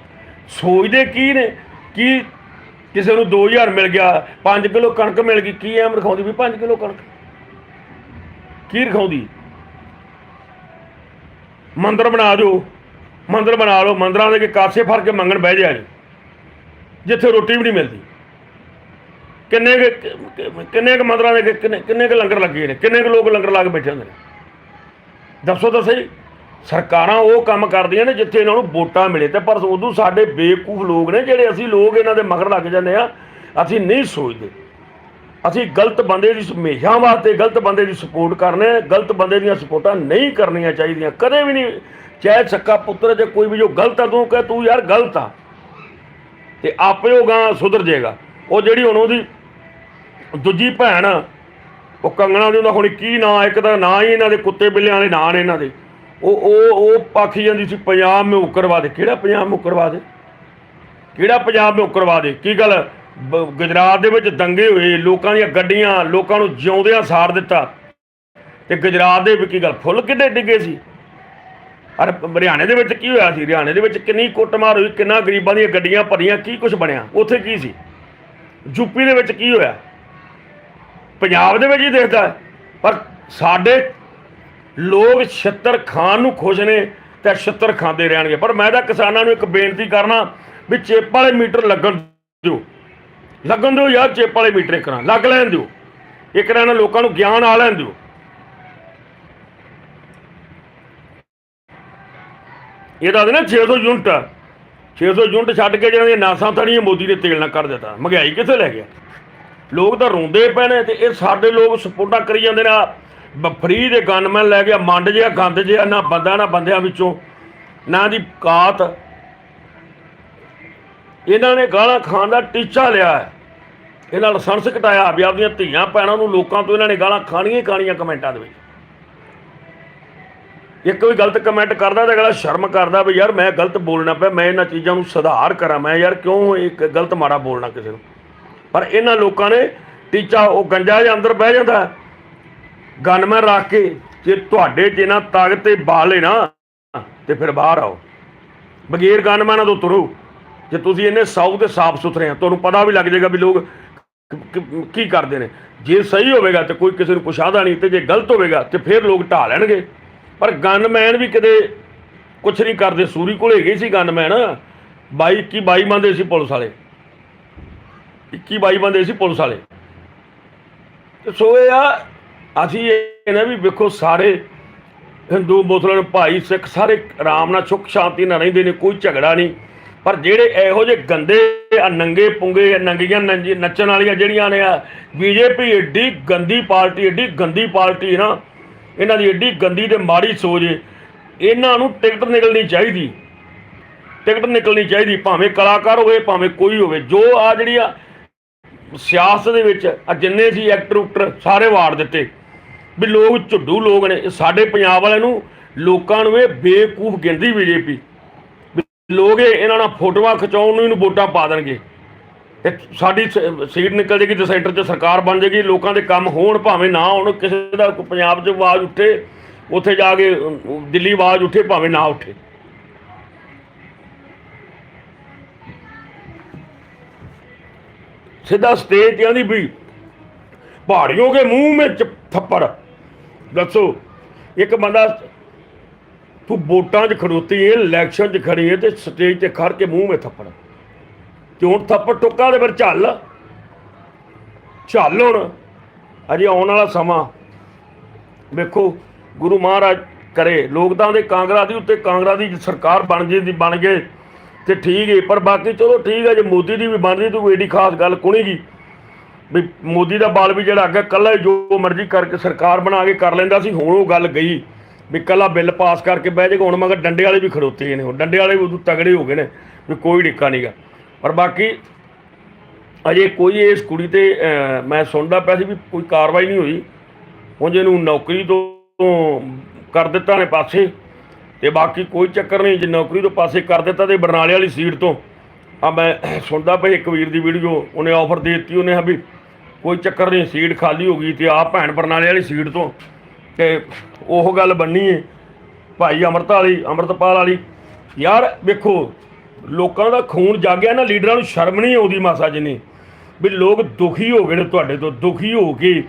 A: ਸੋਚਦੇ ਕੀ ਨੇ, ਕੀ ਕਿਸੇ ਨੂੰ 2000 ਮਿਲ ਗਿਆ 5 ਕਿਲੋ ਕਣਕ ਮਿਲ ਗਈ, ਕੀ ਐਮ ਰਖਾਉਂਦੀ ਵੀ 5 ਕਿਲੋ ਕਣਕ? ਕੀ ਰਖਾਉਂਦੀ ਮੰਦਰ ਬਣਾ ਦਿਓ, ਮੰਦਰ ਬਣਾ ਲਓ, ਮੰਦਰਾਂ ਦੇ ਕੇ ਕਾਸੇ ਫੜ ਕੇ ਮੰਗਣ ਬਹਿ ਜਾ ਜਿੱਥੇ ਰੋਟੀ ਵੀ ਨਹੀਂ ਮਿਲਦੀ। ਕਿੰਨੇ ਕੁ- ਕਿੰਨੇ ਕੁ ਮੰਦਰਾਂ ਦੇ ਕਿੰਨੇ ਕਿੰਨੇ ਕੁ ਲੰਗਰ ਲੱਗੇ ਨੇ, ਕਿੰਨੇ ਕੁ ਲੋਕ ਲੰਗਰ ਲਾ ਕੇ ਬੈਠੇ ਹੁੰਦੇ ਨੇ? ਦੱਸੋ ਤਾਂ ਸਹੀ। ਸਰਕਾਰਾਂ ਉਹ ਕੰਮ ਕਰਦੀਆਂ ਨੇ ਜਿੱਥੇ ਇਹਨਾਂ ਨੂੰ ਵੋਟਾਂ ਮਿਲੇ ਤੇ ਪਰ ਉਦੋਂ ਸਾਡੇ ਬੇਵਕੂਫ ਲੋਕ ਨੇ ਜਿਹੜੇ ਅਸੀਂ ਲੋਕ ਇਹਨਾਂ ਦੇ ਮਗਰ ਲੱਗ ਜਾਂਦੇ ਆ ਅਸੀਂ ਨਹੀਂ ਸੋਚਦੇ। ਅਸੀਂ ਗਲਤ ਬੰਦੇ ਦੀ ਹਮੇਸ਼ਾ ਵਾਸਤੇ ਗਲਤ ਬੰਦੇ ਦੀ ਸਪੋਰਟ ਕਰਨੇ ਗਲਤ ਬੰਦੇ ਦੀਆਂ ਸਪੋਰਟਾਂ ਨਹੀਂ ਕਰਨੀਆਂ ਚਾਹੀਦੀਆਂ। ਕਦੇ ਵੀ ਨਹੀਂ ਚਾਹੇ ਸੱਕਾ ਪੁੱਤਰ ਜੇ ਕੋਈ ਵੀ ਜੋ ਗਲਤ ਆ, ਤੂੰ ਕਹੇ ਤੂੰ ਯਾਰ ਗਲਤ ਆ। ਤੇ ਆਪੇ ਉਹ ਗਾਂ ਸੁਧਰ ਜਾਏਗਾ। ਉਹ ਜਿਹੜੀ ਹੁਣ ਉਹਦੀ ਦੂਜੀ ਭੈਣ ਉਹ ਕੰਗਣਾ ਦੀ, ਉਹਦਾ ਹੁਣ ਕੀ ਨਾਂ ਇੱਕ ਦਾ ਨਾਂ ਹੀ ਇਹਨਾਂ ਦੇ ਕੁੱਤੇ ਬਿੱਲਿਆਂ ਦੇ ਨਾਂ ਨੇ ਇਹਨਾਂ ਦੇ। ਉਹ ਉਹ ਉਹ ਆਖੀ ਜਾਂਦੀ ਸੀ, ਪੰਜਾਬ ਮੇ ਉਕਰਵਾ ਦੇ ਕਿਹੜਾ ਪੰਜਾਬ ਮੇ ਉਕਰਵਾ ਦੇ ਕਿਹੜਾ ਪੰਜਾਬ ਮੇ ਉਕਰਵਾ ਦੇ ਕੀ ਗੱਲ? ਗੁਜਰਾਤ ਦੇ ਵਿੱਚ ਦੰਗੇ ਹੋਏ, ਲੋਕਾਂ ਦੀਆਂ ਗੱਡੀਆਂ, ਲੋਕਾਂ ਨੂੰ ਜਿਉਂਦਿਆਂ ਸਾੜ ਦਿੱਤਾ। ਤੇ ਗੁਜਰਾਤ ਦੇ ਵਿੱਚ ਕੀ ਗੱਲ? ਫੁੱਲ ਕਿੱਡੇ ਡਿੱਗੇ ਸੀ। ਅਰ ਹਰਿਆਣੇ ਦੇ ਵਿੱਚ ਕੀ ਹੋਇਆ ਸੀ? ਹਰਿਆਣੇ ਦੇ ਵਿੱਚ ਕਿੰਨੀ ਕੁੱਟਮਾਰ ਹੋਈ, ਕਿੰਨਾ ਗਰੀਬਾਂ ਦੀਆਂ ਗੱਡੀਆਂ ਭਰੀਆਂ, ਕੀ ਕੁਝ ਬਣਿਆ? ਉੱਥੇ ਕੀ ਸੀ? ਯੂਪੀ ਦੇ ਵਿੱਚ ਕੀ ਹੋਇਆ? ਪੰਜਾਬ ਦੇ ਵਿੱਚ ਹੀ ਦੇਖਦਾ ਪਰ ਸਾਡੇ ਲੋਕ ਛਿੱਤਰ ਖਾਣ ਨੂੰ ਖੁਸ਼ ਨੇ ਤੇ ਛਿੱਤਰ ਖਾਂਦੇ ਰਹਿਣਗੇ। ਪਰ ਮੈਂ ਤਾਂ ਕਿਸਾਨਾਂ ਨੂੰ ਇੱਕ ਬੇਨਤੀ ਕਰਨਾ ਵੀ ਚਿੱਪ ਵਾਲੇ ਮੀਟਰ ਲੱਗਣ ਦਿਓ। ਲੱਗਣ ਦਿਓ ਯਾਰ, ਚੇਪ ਵਾਲੇ ਮੀਟਰ ਇੱਕ ਲੱਗ ਲੈਣ ਦਿਓ। ਇੱਕ ਰਹਿਣਾ ਲੋਕਾਂ ਨੂੰ ਗਿਆਨ ਆ ਲੈਣ ਦਿਓ। ਇਹਦਾ ਨਾ 600 ਯੂਨਿਟ 600 ਯੂਨਿਟ ਛੱਡ ਕੇ ਜਿਹਨਾਂ ਦੀਆਂ ਨਾਸਾਂ ਤੜੀਆਂ ਮੋਦੀ ਨੇ ਤੇਲ ਨਾਲ ਕਰ ਦਿੱਤਾ। ਮਹਿੰਗਾਈ ਕਿੱਥੇ ਲੈ ਗਿਆ? ਲੋਕ ਤਾਂ ਰੋਂਦੇ ਪਏ ਨੇ ਤੇ ਇਹ ਸਾਡੇ ਲੋਕ ਸਪੋਰਟਾਂ ਕਰੀ ਜਾਂਦੇ ਨੇ। ਆ ਫਰੀ ਦੇ ਗਨਮੈਨ ਲੈ ਗਿਆ, ਮੰਡ ਜਿਹਾ, ਗੰਦ ਜਿਹਾ, ਨਾ ਬੰਦਾ, ਨਾ ਬੰਦਿਆਂ ਵਿੱਚੋਂ, ਨਾ ਦੀ ਕਾਤ। ਇਹਨਾਂ ਨੇ ਗਾਲਾਂ ਖਾਣ ਦਾ ਟੀਚਾ ਲਿਆ ਹੈ। ਇਹਨਾਂ ਲਾਇਸੈਂਸ ਕਟਾਇਆ ਵੀ ਆਪਦੀਆਂ ਧੀਆਂ, ਭੈਣਾਂ ਨੂੰ ਲੋਕਾਂ ਤੋਂ ਇਹਨਾਂ ਨੇ ਗਾਲਾਂ ਖਾਣੀਆਂ ਹੀ ਖਾਣੀਆਂ ਕਮੈਂਟਾਂ ਦੇ ਵਿੱਚ। ਇੱਕ ਵੀ ਗਲਤ ਕਮੈਂਟ ਕਰਦਾ ਤਾਂ ਅਗਲਾ ਸ਼ਰਮ ਕਰਦਾ ਵੀ ਯਾਰ ਮੈਂ ਗਲਤ ਬੋਲਣਾ ਪਿਆ, ਮੈਂ ਇਹਨਾਂ ਚੀਜ਼ਾਂ ਨੂੰ ਸੁਧਾਰ ਕਰਾਂ, ਮੈਂ ਯਾਰ ਕਿਉਂ ਇੱਕ ਗਲਤ ਮਾੜਾ ਬੋਲਣਾ ਕਿਸੇ ਨੂੰ? ਪਰ ਇਹਨਾਂ ਲੋਕਾਂ ਨੇ ਟੀਚਾ ਉਹ ਗੰਜਾ ਜਿਹਾ ਅੰਦਰ ਬਹਿ ਜਾਂਦਾ। ਗਨਮੈਨ ਰੱਖ ਕੇ, ਜੇ ਤੁਹਾਡੇ 'ਚ ਇਹਨਾਂ ਤਾਕਤ ਤੇ ਬਾਲੇ ਨਾ ਤੇ ਫਿਰ ਬਾਹਰ ਆਓ। ਬਗੈਰ ਗਨਮੈਨਾਂ ਤੋਂ ਤੁਰੋ। ਜੇ ਤੁਸੀਂ ਇੰਨੇ ਸਾਊ ਤੇ ਸਾਫ਼ ਸੁਥਰੇ ਆ, ਤੁਹਾਨੂੰ ਪਤਾ ਵੀ ਲੱਗ ਜਾਏਗਾ ਵੀ ਲੋਕ ਕੀ ਕਰਦੇ ਨੇ। ਜੇ ਸਹੀ ਹੋਵੇਗਾ ਤੇ ਕੋਈ ਕਿਸੇ ਨੂੰ ਪੁਛਾਦਾ ਨਹੀਂ, ਤੇ ਜੇ ਗਲਤ ਹੋਵੇਗਾ ਤੇ ਫਿਰ ਲੋਕ ਢਾ ਲੈਣਗੇ। ਪਰ ਗਨਮੈਨ ਵੀ ਕਦੇ ਕੁਛ ਨਹੀਂ ਕਰਦੇ। ਸੂਰੀ ਕੋਲ ਹੈਗੇ ਸੀ ਗਨਮੈਨ 22 21 22 ਬੰਦੇ ਸੀ ਪੁਲਿਸ ਵਾਲੇ। 21 22 ਬੰਦੇ ਸੀ ਪੁਲਿਸ ਵਾਲੇ। ਸੋ ਇਹ ਆ ਅਸੀਂ ਇਹ ਨਾ ਵੀ ਵੇਖੋ ਸਾਰੇ ਹਿੰਦੂ, ਮੁਸਲਮਾਨ, ਭਾਈ, ਸਿੱਖ ਸਾਰੇ ਆਰਾਮ ਨਾਲ ਸੁੱਖ, ਸ਼ਾਂਤੀ ਨਾਲ ਰਹਿੰਦੇ ਨੇ, ਕੋਈ ਝਗੜਾ ਨਹੀਂ। ਪਰ ਜਿਹੜੇ ਇਹੋ ਜਿਹੇ ਗੰਦੇ ਆ, ਨੰਗੇ ਪੁੰਗੇ ਨੰਗੀਆਂ ਨੰਜੀ- ਨੱਚਣ ਵਾਲੀਆਂ ਜਿਹੜੀਆਂ ਨੇ ਆ, ਬੀਜੇਪੀ ਏਡੀ ਗੰਦੀ ਪਾਰਟੀ, ਏਡੀ ਗੰਦੀ ਪਾਰਟੀ ਨਾ, ਇਹਨਾਂ ਦੀ ਏਡੀ ਗੰਦੀ ਤੇ ਮਾੜੀ ਸੋਚ, ਇਹਨਾਂ ਨੂੰ ਟਿਕਟ ਨਿਕਲਣੀ ਚਾਹੀਦੀ। ਟਿਕਟ ਨਿਕਲਣੀ ਚਾਹੀਦੀ, ਭਾਵੇਂ ਕਲਾਕਾਰ ਹੋਵੇ, ਭਾਵੇਂ ਕੋਈ ਹੋਵੇ, ਜੋ ਆ ਜਿਹੜੀ ਆ ਸਿਆਸਤ ਦੇ ਵਿੱਚ ਆ, ਜਿੰਨੇ ਸੀ ਐਕਟਰ ਉਕਟਰ ਸਾਰੇ ਵਾਰ ਦਿੱਤੇ। ਵੀ ਲੋਕ ਝੁੱਡੂ ਲੋਕ ਨੇ। ਸਾਡੇ ਪੰਜਾਬ ਵਾਲਿਆਂ ਨੂੰ ਲੋਕਾਂ ਨੂੰ ਇਹ ਬੇਵਕੂਫ ਗਿਣਦੀ ਬੀਜੇਪੀ। ਲੋਕ ਇਹਨਾਂ ਨਾਲ ਫੋਟੋਆਂ ਖਿਚਾਉਣ ਨੂੰ ਇਹਨੂੰ ਵੋਟਾਂ ਪਾ ਦੇਣਗੇ। ਤੇ ਸਾਡੀ ਸ- ਸੀਟ ਨਿਕਲ ਜੇਗੀ ਤੇ ਸੈਂਟਰ 'ਚ ਸਰਕਾਰ ਬਣ ਜੇਗੀ। ਲੋਕਾਂ ਦੇ ਕੰਮ ਹੋਣ ਭਾਵੇਂ ਨਾ ਹੋਣ, ਕਿਸੇ ਦਾ ਪੰਜਾਬ 'ਚ ਆਵਾਜ਼ ਉੱਠੇ, ਉੱਥੇ ਜਾ ਕੇ ਦਿੱਲੀ ਆਵਾਜ਼ ਉੱਠੇ, ਭਾਵੇਂ ਨਾ ਉੱਠੇ। ਸਿੱਧਾ ਸਟੇਜ ਤੇ ਆਂਦੀ ਵੀ ਪਹਾੜੀਆਂ ਕੇ ਮੂੰਹ ਵਿੱਚ ਥੱਪੜ। ਦੱਸੋ, ਇੱਕ ਬੰਦਾ ਤੂੰ ਵੋਟਾਂ 'ਚ ਖੜੋਤੀ ਏ ਇਲੈਕਸ਼ਨ 'ਚ ਖੜੀ ਏ ਤੇ ਸਟੇਜ ਤੇ ਖੜ ਕੇ ਮੂੰਹ 'ਮੇ ਥੱਪੜ। ਤੇ ਹੁਣ ਥੱਪੜ ਟੁੱਕਾ ਦੇ ਫਿਰ ਝੱਲ। ਝੱਲ ਹੁਣ। ਅਜੇ ਆਉਣ ਵਾਲਾ ਸਮਾਂ। ਵੇਖੋ, ਗੁਰੂ ਮਹਾਰਾਜ ਕਰੇ। ਲੋਕ ਤਾਂ ਦੇ ਕਾਂਗਰਸ ਦੀ ਉੱਤੇ ਕਾਂਗਰਸ ਦੀ ਸਰਕਾਰ ਬਣ ਜੇ ਦੀ ਬਣ ਗਏ ਤੇ ਠੀਕ ਹੈ ਪਰ ਬਾਕੀ ਚਲੋ ਠੀਕ ਹੈ ਜੇ ਮੋਦੀ ਦੀ ਵੀ ਬਣਦੀ ਤੂੰ ਕੋਈ ਏਡੀ ਖਾਸ ਗੱਲ ਕੋਣੀ ਗੀ ਵੀ ਮੋਦੀ ਦਾ ਬਾਲ ਵੀ ਜਿਹੜਾ ਅੱਗੇ ਕੱਲਾ ਜੋ ਮਰਜ਼ੀ ਕਰਕੇ ਸਰਕਾਰ ਬਣਾ ਕੇ ਕਰ ਲੈਂਦਾ ਸੀ, ਹੁਣ ਉਹ ਗੱਲ ਗਈ ਵੀ ਕੱਲਾ ਬਿੱਲ ਪਾਸ ਕਰਕੇ ਬਹਿ ਜਾਏਗਾ, ਹੁਣ ਮਗਰ ਡੰਡੇ ਵਾਲੇ ਵੀ ਖੜੋਤੇ ਨੇ, ਹੁਣ ਡੰਡੇ ਵਾਲੇ ਵੀ ਉਦੋਂ ਤਗੜੇ ਹੋ ਗਏ ਨੇ ਵੀ ਕੋਈ ਡਿੱਕਾ ਨਹੀਂਗਾ ਪਰ ਬਾਕੀ ਅਜੇ ਕੋਈ ਇਸ ਕੁੜੀ ਤੇ ਮੈਂ ਸੁਣਦਾ ਪਿਆ ਸੀ ਵੀ ਕੋਈ ਕਾਰਵਾਈ ਨਹੀਂ ਹੋਈ। ਹੁਣ ਜਿਹਨੂੰ ਨੌਕਰੀ ਤੋਂ ਕਰ ਦਿੱਤਾ ਨੇ ਪਾਸੇ, ਤੇ ਬਾਕੀ ਕੋਈ ਚੱਕਰ ਨਹੀਂ, ਜੇ ਨੌਕਰੀ ਤੋਂ ਪਾਸੇ ਕਰ ਦਿੱਤਾ ਤੇ ਬਰਨਾਲੇ ਵਾਲੀ ਸੀਟ ਤੋਂ ਆ ਮੈਂ ਸੁਣਦਾ ਭਾਈ ਇੱਕ ਵੀਰ ਦੀ ਵੀਡੀਓ, ਉਹਨੇ ਆਫਰ ਦੇ ਦਿੱਤੀ, ਉਹਨੇ ਆ ਵੀ ਕੋਈ ਚੱਕਰ ਨਹੀਂ, ਸੀਟ ਖਾਲੀ ਹੋ ਗਈ ਤੇ ਆ ਭੈਣ ਬਰਨਾਲੇ ਵਾਲੀ ਸੀਟ ਤੋਂ ਤੇ ਉਹ ਗੱਲ ਬੰਨੀ ਏ, ਭਾਈ ਅਮਰਤ ਵਾਲੀ, ਅਮਰਤਪਾਲ ਵਾਲੀ। ਯਾਰ ਵੇਖੋ, ਲੋਕਾਂ ਦਾ ਖੂਨ ਜਾਗਿਆ ਨਾ, ਲੀਡਰਾਂ ਨੂੰ ਸ਼ਰਮ ਨਹੀਂ ਆਉਂਦੀ ਮਾਸਾ ਜਿੰਨੀ ਵੀ ਲੋਕ ਦੁਖੀ ਹੋ ਗਏ ਨੇ ਤੁਹਾਡੇ ਤੋਂ, ਦੁਖੀ ਹੋ ਕੇ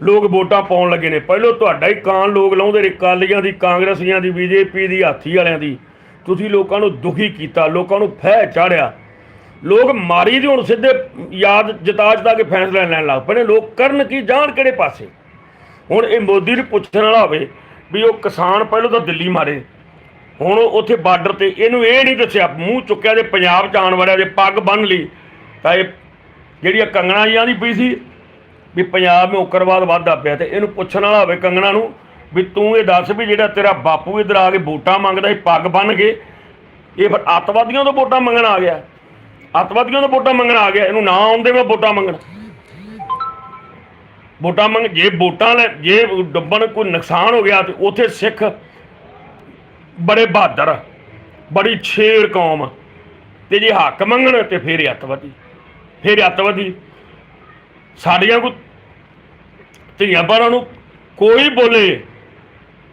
A: ਲੋਕ ਵੋਟਾਂ ਪਾਉਣ ਲੱਗੇ ਨੇ। ਪਹਿਲਾਂ ਤੁਹਾਡਾ ਹੀ ਕਾਨ ਲੋਕ ਲਾਉਂਦੇ ਨੇ ਕਾਲੀਆਂ ਦੀ, ਕਾਂਗਰਸੀਆਂ ਦੀ, ਬੀਜੇਪੀ ਦੀ, ਹਾਥੀ ਵਾਲਿਆਂ ਦੀ। ਤੁਸੀਂ ਲੋਕਾਂ ਨੂੰ ਦੁਖੀ ਕੀਤਾ, ਲੋਕਾਂ ਨੂੰ ਫਹਿ ਚਾੜਿਆ। ਲੋਕ ਮਾਰੀ ਦੀ ਹੁਣ ਸਿੱਧੇ ਯਾਦ ਜਤਾ ਜਤਾ ਕੇ ਫੈਸਲਾ ਲੈਣ ਲੱਗ ਪਏ ਨੇ। ਲੋਕ ਕਰਨ ਕੀ, ਜਾਣ ਕਿਹੜੇ ਪਾਸੇ? ਹੁਣ ਇਹ ਮੋਦੀ ਨੂੰ ਪੁੱਛਣ ਵਾਲਾ ਹੋਵੇ ਵੀ ਉਹ ਕਿਸਾਨ ਪਹਿਲਾਂ ਤਾਂ ਦਿੱਲੀ ਮਾਰੇ, ਹੁਣ ਉਹ ਉੱਥੇ ਬਾਰਡਰ ਤੇ, ਇਹਨੂੰ ਇਹ ਨਹੀਂ ਦੱਸਿਆ, ਮੂੰਹ ਚੁੱਕਿਆ ਜੇ ਪੰਜਾਬ ਚ ਆਉਣ ਵਾਲਿਆਂ ਦੇ ਪੱਗ ਬੰਨ ਲਈ, ਤਾਂ ਇਹ ਜਿਹੜੀਆਂ ਕੰਗਣਾ ਜੀਆਂ ਦੀ ਪਈ ਸੀ, ਵੀ ਪੰਜਾਬ ਮੇ ਉਕਰਵਾਦ ਵਾਧਾ ਪਿਆ ਤੇ ਇਹਨੂੰ ਪੁੱਛਣ ਵਾਲਾ ਹੋਵੇ ਕੰਗਣਾ ਨੂੰ ਵੀ ਤੂੰ ਇਹ ਦੱਸ ਵੀ ਜਿਹੜਾ ਤੇਰਾ ਬਾਪੂ ਇਧਰ ਆ ਕੇ ਵੋਟਾਂ ਮੰਗਦਾ ਸੀ, ਪੱਗ ਬੰਨ ਕੇ, ਇਹ ਫਿਰ ਅੱਤਵਾਦੀਆਂ ਤੋਂ ਵੋਟਾਂ ਮੰਗਣ ਆ ਗਿਆ। ਅੱਤਵਾਦੀਆਂ ਤੋਂ ਵੋਟਾਂ ਮੰਗਣ ਆ ਗਿਆ, ਇਹਨੂੰ ਨਾ ਆਉਂਦੇ ਮੈਂ ਵੋਟਾਂ ਮੰਗਣ। ਵੋਟਾਂ ਮੰਗ, ਜੇ ਵੋਟਾਂ ਲੈ, ਜੇ ਡੱਬਣ ਕੋਈ ਨੁਕਸਾਨ ਹੋ ਗਿਆ ਤੇ ਉਥੇ ਸਿੱਖ ਬੜੇ ਬਹਾਦਰ, ਬੜੀ ਛੇੜ ਕੌਮ। ਤੇ ਜੇ ਹੱਕ ਮੰਗਣ ਤੇ ਫੇਰ ਅੱਤਵਾਦੀ ਫੇਰ ਅੱਤਵਾਦੀ। ਸਾਡੀਆਂ ਕੋ ਧੀਆਂ ਬਾਰਾਂ ਨੂੰ ਕੋਈ ਬੋਲੇ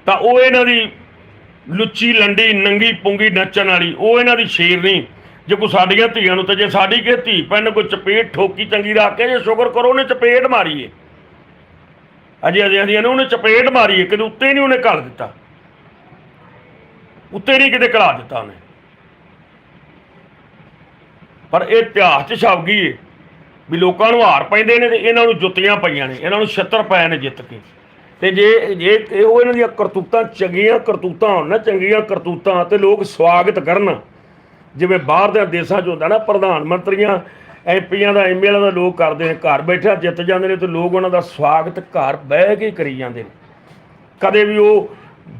A: ਤਾਂ ਉਹ ਇਹਨਾਂ ਦੀ ਲੁੱਚੀ, ਲੰਡੀ, ਨੰਗੀ, ਪੁੰਗੀ ਨੱਚਣ ਵਾਲੀ, ਉਹ ਇਹਨਾਂ ਦੀ ਸ਼ੇਰ ਨਹੀਂ। ਜੇ ਕੋਈ ਸਾਡੀਆਂ ਧੀਆਂ ਨੂੰ ਤੇ ਜੇ ਸਾਡੀ ਕੇ ਧੀ ਪੈਣ ਕੋਈ ਚਪੇਟ ਠੋਕੀ ਚੰਗੀ ਰੱਖ ਕੇ ਜੇ ਸ਼ੁਕਰ ਕਰੋ, ਉਹਨੇ ਚਪੇਟ ਮਾਰੀਏ। ਅਜੇ ਅਜੇ ਅਜੇ ਉਹਨੇ ਚਪੇਟ ਮਾਰੀਏ ਕਿਤੇ ਉੱਤੇ ਨਹੀਂ ਉਹਨੇ ਘਲ ਦਿੱਤਾ। ਉੱਤੇ ਨਹੀਂ ਕਿਤੇ ਘਲਾ ਦਿੱਤਾ ਉਹਨੇ। ਪਰ ਇਹ ਇਤਿਹਾਸ 'ਚ ਛਪ ਗਈ ਏ ਵੀ ਲੋਕਾਂ ਨੂੰ ਹਾਰ ਪੈਂਦੇ ਨੇ ਤੇ ਇਹਨਾਂ ਨੂੰ ਜੁੱਤੀਆਂ ਪਈਆਂ ਨੇ, ਇਹਨਾਂ ਨੂੰ ਛੱਤਰ ਪਏ ਨੇ ਜਿੱਤ ਕੇ। ਤੇ ਜੇ ਜੇ ਇਹ ਉਹ ਇਹਨਾਂ ਦੀਆਂ ਕਰਤੂਤਾਂ ਚੰਗੀਆਂ ਕਰਤੂਤਾਂ ਹੋਣ ਨਾ, ਚੰਗੀਆਂ ਕਰਤੂਤਾਂ ਤੇ ਲੋਕ ਸਵਾਗਤ ਕਰਨ। ਜਿਵੇਂ ਬਾਹਰ ਦੇ ਦੇਸ਼ਾਂ 'ਚ ਹੁੰਦਾ ਨਾ, ਪ੍ਰਧਾਨ ਮੰਤਰੀਆਂ ਐਮਪੀਆਂ ਦਾ ਐਮਐਲਏ ਦਾ ਲੋਕ ਕਰਦੇ ਨੇ, ਘਰ ਬੈਠਿਆ ਜਿੱਤ ਜਾਂਦੇ ਨੇ ਤੇ ਲੋਕ ਉਹਨਾਂ ਦਾ ਸਵਾਗਤ ਘਰ ਬਹਿ ਕੇ ਕਰੀ ਜਾਂਦੇ ਨੇ। ਕਦੇ ਵੀ ਉਹ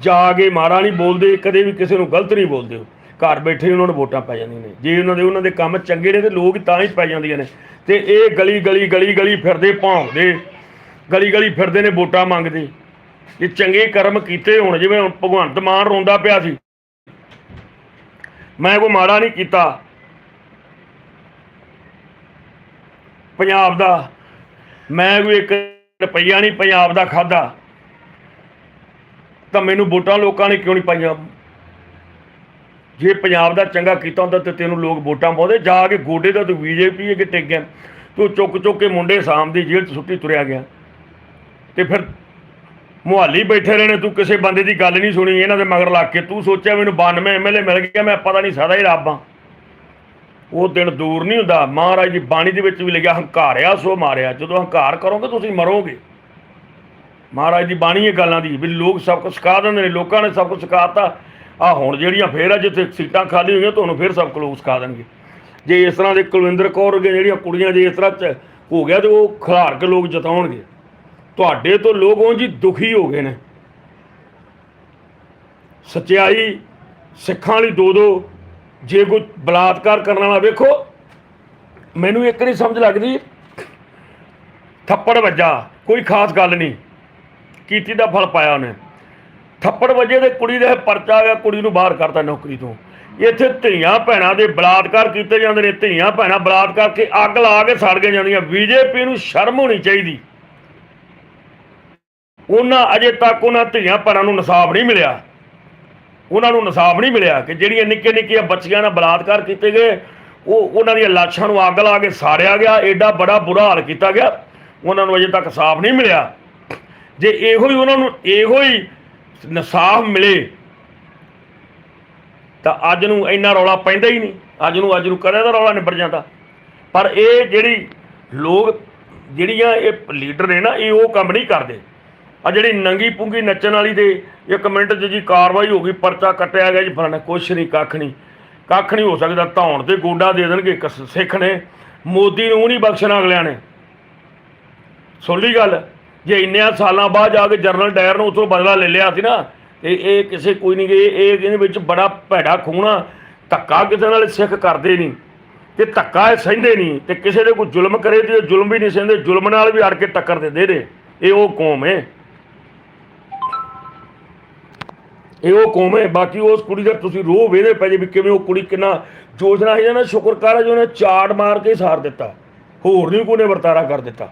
A: ਜਾ ਕੇ ਮਾੜਾ ਨਹੀਂ ਬੋਲਦੇ, ਕਦੇ ਵੀ ਕਿਸੇ ਨੂੰ ਗਲਤ ਨਹੀਂ ਬੋਲਦੇ ਉਹ। ਘਰ ਬੈਠੇ ਹੀ ਉਹਨਾਂ ਨੂੰ ਵੋਟਾਂ ਪੈ ਜਾਂਦੀਆਂ ਨੇ। ਜੇ ਉਹਨਾਂ ਦੇ ਉਹਨਾਂ ਦੇ ਕੰਮ ਚੰਗੇ ਨੇ ਤੇ ਲੋਕ ਤਾਂ ਹੀ ਪੈ ਜਾਂਦੀਆਂ ਨੇ। ਤੇ ਇਹ ਗਲੀ ਗਲੀ ਗਲੀ ਗਲੀ ਫਿਰਦੇ ਭੌਂਕਦੇ ਗਲੀ ਗਲੀ ਫਿਰਦੇ ਨੇ ਵੋਟਾਂ ਮੰਗਦੇ। ਜੇ ਚੰਗੇ ਕਰਮ ਕੀਤੇ ਹੋਣ, ਜਿਵੇਂ ਹੁਣ ਭਗਵੰਤ ਮਾਨ ਰੋਂਦਾ ਪਿਆ ਸੀ। ਮੈਂ ਕੋਈ ਮਾੜਾ ਨਹੀਂ ਕੀਤਾ। ਪੰਜਾਬ ਦਾ, ਮੈਂ ਕੋਈ ਇੱਕ ਰੁਪਈਆ ਨਹੀਂ ਪੰਜਾਬ ਦਾ ਖਾਦਾ ਤਾਂ ਮੈਨੂੰ ਵੋਟਾਂ ਲੋਕਾਂ ਨੇ ਕਿਉਂ ਨਹੀਂ ਪਾਈਆਂ? ਜੇ ਪੰਜਾਬ ਦਾ ਚੰਗਾ ਕੀਤਾ ਹੁੰਦਾ ਤੇ ਤੈਨੂੰ ਲੋਕ ਵੋਟਾਂ ਪਾਉਂਦੇ। ਜਾ ਕੇ ਗੋਡੇ ਦਾ ਤੂੰ ਬੀਜੇਪੀ ਅੱਗੇ ਟਿਕ ਗਿਆ। ਤੂੰ ਚੁੱਕ ਚੁੱਕ ਕੇ ਮੁੰਡੇ ਸਾਮ ਦੀ ਜੇਲ੍ਹ 'ਚ ਸੁੱਟੀ ਤੁਰਿਆ ਗਿਆ। ਤੇ ਫਿਰ ਮੁਹਾਲੀ ਬੈਠੇ ਰਹੇ ਨੇ, ਤੂੰ ਕਿਸੇ ਬੰਦੇ ਦੀ ਗੱਲ ਨਹੀਂ ਸੁਣੀ, ਇਹਨਾਂ ਦੇ ਮਗਰ ਲੱਗ ਕੇ। ਤੂੰ ਸੋਚਿਆ ਮੈਨੂੰ 92 ਐਮਐਲਏ ਮਿਲ ਗਿਆ, ਮੈਂ ਪਤਾ ਨਹੀਂ ਸਦਾ ਹੀ ਰੱਬ ਆ ਉਹ ਦਿਨ ਦੂਰ ਨਹੀਂ ਹੁੰਦਾ। ਮਹਾਰਾਜ ਦੀ ਬਾਣੀ ਦੇ ਵਿੱਚ ਵੀ ਲਿਖਿਆ, ਹੰਕਾਰਿਆ, ਸੋ ਮਾਰਿਆ। ਜਦੋਂ ਹੰਕਾਰ ਕਰੋਗੇ, ਤੁਸੀਂ ਮਰੋਗੇ। ਮਹਾਰਾਜ ਦੀ ਬਾਣੀ ਇਹ ਗੱਲਾਂ ਦੀ, ਵੀ ਲੋਕ ਸਭ ਕੁਝ ਸਿਖਾ ਦਿੰਦੇ ਨੇ, ਲੋਕਾਂ ਨੇ ਸਭ ਕੁਝ ਸਿਖਾਤਾ। ਆ ਹੁਣ ਜਿਹੜੀਆਂ ਫੇਰ ਆ, ਜਿੱਥੇ ਸੀਟਾਂ ਖਾਲੀ ਹੋਈਆਂ, ਤੁਹਾਨੂੰ ਫੇਰ ਸਭ ਕੁਝ ਲੋਕ ਸਿਖਾ ਦੇਣਗੇ। ਜੇ ਇਸ ਤਰ੍ਹਾਂ ਦੇ ਕੁਲਵਿੰਦਰ ਕੌਰ ਵਰਗੇ ਜਿਹੜੀਆਂ ਕੁੜੀਆਂ ਜੇ ਇਸ ਤਰ੍ਹਾਂ ਚ ਹੋ ਗਿਆ, ਤੇ ਉਹ ਖਿਲਾਰ ਕੇ ਲੋਕ ਜਤਾਉਣਗੇ। ਤੁਹਾਡੇ ਤੋਂ ਲੋਕ ਉਹ ਜੀ ਦੁਖੀ ਹੋ ਗਏ ਨੇ। ਸਚਾਈ ਸਿੱਖਾਂ ਲਈ ਦੋ ਦੋ, ਜੇ ਕੋਈ ਬਲਾਤਕਾਰ ਕਰਨ ਵਾਲਾ ਵੇਖੋ, ਮੈਨੂੰ ਇੱਕ ਨਹੀਂ ਸਮਝ ਲੱਗਦੀ। ਥੱਪੜ ਵੱਜਾ, ਕੋਈ ਖਾਸ ਗੱਲ ਨਹੀਂ। ਕੀਤੀ ਦਾ ਫਲ ਪਾਇਆ ਉਹਨੇ। ਥੱਪੜ ਵੱਜੇ ਤੇ ਕੁੜੀ ਦੇ ਪਰਚਾ ਆ ਗਿਆ, ਕੁੜੀ ਨੂੰ ਬਾਹਰ ਕਰਤਾ ਨੌਕਰੀ ਤੋਂ। ਇੱਥੇ ਧੀਆਂ ਭੈਣਾਂ ਦੇ ਬਲਾਤਕਾਰ ਕੀਤੇ ਜਾਂਦੇ ਨੇ। ਧੀਆਂ ਭੈਣਾਂ ਬਲਾਤਕਾਰ ਕੇ ਅੱਗ ਲਾ ਕੇ ਸੜ ਗਈਆਂ ਜਾਂਦੀਆਂ। ਬੀਜੇਪੀ ਨੂੰ ਸ਼ਰਮ ਹੋਣੀ ਚਾਹੀਦੀ। ਉਹਨਾਂ ਅਜੇ ਤੱਕ ਉਹਨਾਂ ਧੀਆਂ ਭੈਣਾਂ ਨੂੰ ਇਨਸਾਫ ਨਹੀਂ ਮਿਲਿਆ। ਉਹਨਾਂ ਨੂੰ ਇਨਸਾਫ ਨਹੀਂ ਮਿਲਿਆ ਕਿ ਜਿਹੜੀਆਂ ਨਿੱਕੇ ਨਿੱਕੀਆਂ ਬੱਚੀਆਂ ਨਾਲ ਬਲਾਤਕਾਰ ਕੀਤੇ ਗਏ, ਉਹ ਉਹਨਾਂ ਦੀਆਂ ਲਾਸ਼ਾਂ ਨੂੰ ਅੱਗ ਲਾ ਕੇ ਸਾੜਿਆ ਗਿਆ ਐਡਾ ਬੜਾ ਬੁਰਾ ਹਾਲ ਕੀਤਾ ਗਿਆ। ਉਹਨਾਂ ਨੂੰ ਅਜੇ ਤੱਕ ਸਾਫ਼ ਨਹੀਂ ਮਿਲਿਆ। ਜੇ ਇਹੋ ਹੀ ਉਹਨਾਂ ਨੂੰ ਇਹੋ ਹੀ ਇਨਸਾਫ ਮਿਲੇ, ਤਾਂ ਅੱਜ ਨੂੰ ਇੰਨਾ ਰੌਲਾ ਪੈਂਦਾ ਹੀ ਨਹੀਂ। ਅੱਜ ਨੂੰ ਅੱਜ ਨੂੰ ਕਦੇ ਦਾ ਰੌਲਾ ਨਿਬੜ ਜਾਂਦਾ। ਪਰ ਇਹ ਜਿਹੜੀ ਲੋਕ, ਜਿਹੜੀਆਂ ਇਹ ਲੀਡਰ ਨੇ ਨਾ, ਇਹ ਉਹ ਕੰਮ ਨਹੀਂ ਕਰਦੇ। ਆ ਜਿਹੜੀ ਨੰਗੀ ਪੁੰਗੀ ਨੱਚਣ ਵਾਲੀ ਦੇ ਇੱਕ ਮਿੰਟ 'ਚ ਜੀ ਕਾਰਵਾਈ ਹੋ ਗਈ, ਪਰਚਾ ਕੱਟਿਆ ਗਿਆ ਜੀ, ਫਲਾਣਾ ਕੁਛ ਨਹੀਂ, ਕੱਖ ਨਹੀਂ। ਕੱਖ ਨਹੀਂ ਹੋ ਸਕਦਾ, ਧੌਣ ਤੇ ਗੋਡਾ ਦੇ ਦੇਣਗੇ ਸਿੱਖ ਨੇ। ਮੋਦੀ ਨੂੰ ਨਹੀਂ ਬਖਸ਼ਣਾ ਅਗਲਿਆਂ ਨੇ। ਸੁਣ ਗੱਲ, ਜੇ ਇੰਨਿਆਂ ਸਾਲਾਂ ਬਾਅਦ ਜਾ ਕੇ ਜਰਨਲ ਡਾਇਰ ਨੂੰ ਉਥੋਂ ਬਦਲਾ ਲੈ ਲਿਆ ਸੀ ਨਾ, ਤੇ ਇਹ ਕਿਸੇ ਕੋਈ ਨਹੀਂ ਇਹ ਇਹ ਇਹਦੇ ਵਿੱਚ ਬੜਾ ਭੈੜਾ ਖੂਣਾ ਧੱਕਾ ਕਿਸੇ ਨਾਲ ਸਿੱਖ ਕਰਦੇ ਨਹੀਂ, ਤੇ ਧੱਕਾ ਇਹ ਸਹਿੰਦੇ ਨਹੀਂ, ਤੇ ਕਿਸੇ ਦੇ ਕੋਈ ਜ਼ੁਲਮ ਕਰੇ ਤੇ ਜ਼ੁਲਮ ਵੀ ਨਹੀਂ ਸਹਿੰਦੇ, ਜ਼ੁਲਮ ਨਾਲ ਵੀ ਅੜ ਕੇ ਟੱਕਰ ਦਿੰਦੇ ਨੇ। ਇਹ ਉਹ ਕੌਮ ਹੈ। ਇਹ ਉਹ ਕੌਮ ਹੈ, ਬਾਕੀ ਉਸ ਕੁੜੀ ਦਾ ਤੁਸੀਂ ਰੋਹ ਵੇਦੇ ਪੈ ਜੇ ਵੀ ਕਿਵੇਂ ਉਹ ਕੁੜੀ ਕਿੰਨਾ ਜੋਸ਼ਨਾ ਹੈ ਨਾ ਸ਼ੁਕਰ ਕਰ ਜੋ ਉਹਨੇ ਚਾੜ ਮਾਰ ਕੇ ਸਾਰ ਦਿੱਤਾ। ਹੋਰ ਨਹੀਂ ਕੋਨੇ ਵਰਤਾਰਾ ਕਰ ਦਿੱਤਾ।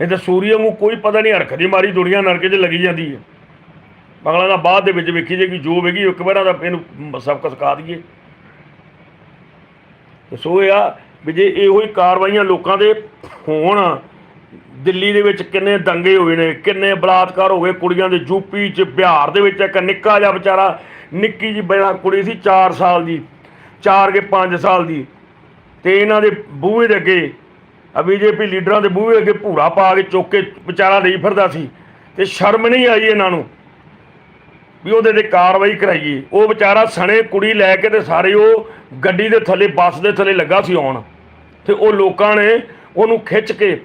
A: ਇਹ ਤਾਂ ਸੂਰੀਆ ਨੂੰ ਕੋਈ ਪਤਾ ਨਹੀਂ ਹਰਕਤ ਦੀ ਮਾਰੀ, ਦੁਨੀਆ ਨਰਕੇ 'ਚ ਲੱਗੀ ਜਾਂਦੀ ਹੈ। ਅਗਲਾ ਦਾ ਬਾਅਦ ਦੇ ਵਿੱਚ ਵੇਖੀ ਜੇ ਕਿ ਜੋ ਵੇਗੀ ਇੱਕ ਵਾਰਾਂ ਦਾ ਇਹਨੂੰ ਸਬਕ ਸਿਖਾ ਦਈਏ। ਸੋ ਇਹ ਆ ਵੀ ਜੇ ਇਹੋ ਹੀ ਕਾਰਵਾਈਆਂ ਲੋਕਾਂ ਦੇ ਹੋਣ ਦਿੱਲੀ ਦੇ ਵਿੱਚ ਕਿੰਨੇ ਦੰਗੇ ਹੋਏ ਨੇ, ਕਿੰਨੇ ਬਲਾਤਕਾਰ ਹੋ ਗਏ ਕੁੜੀਆਂ ਦੇ ਯੂਪੀ ਚ, ਬਿਹਾਰ ਦੇ ਵਿੱਚ। ਇੱਕ ਨਿੱਕਾ ਜਿਹਾ ਵਿਚਾਰਾ, ਨਿੱਕੀ ਜੀ ਬੜਾ ਕੁੜੀ ਸੀ 4 ਸਾਲ ਦੀ 4 ਕੇ 5 ਸਾਲ ਦੀ। ਤੇ ਇਹਨਾਂ ਦੇ ਬੂਹੇ ਦੇ ਅੱਗੇ ਆ ਬੀਜੇਪੀ ਲੀਡਰਾਂ ਦੇ ਬੂਹੇ ਅੱਗੇ ਭੂਰਾ ਪਾ ਕੇ ਚੁੱਕ ਕੇ ਵਿਚਾਰਾ ਲਈ ਫਿਰਦਾ ਸੀ। ਤੇ ਸ਼ਰਮ ਨਹੀਂ ਆਈ ਇਹਨਾਂ ਨੂੰ ਵੀ ਉਹਦੇ ਤੇ ਕਾਰਵਾਈ ਕਰਾਈਏ। ਉਹ ਵਿਚਾਰਾ ਸਣੇ ਕੁੜੀ ਲੈ ਕੇ ਤੇ ਸਾਰੇ ਉਹ ਗੱਡੀ ਦੇ ਥੱਲੇ, ਬੱਸ ਦੇ ਥੱਲੇ ਲੱਗਾ ਸੀ ਆਉਣ। ਤੇ ਉਹ ਲੋਕਾਂ ਨੇ ਉਹਨੂੰ ਖਿੱਚ ਕੇ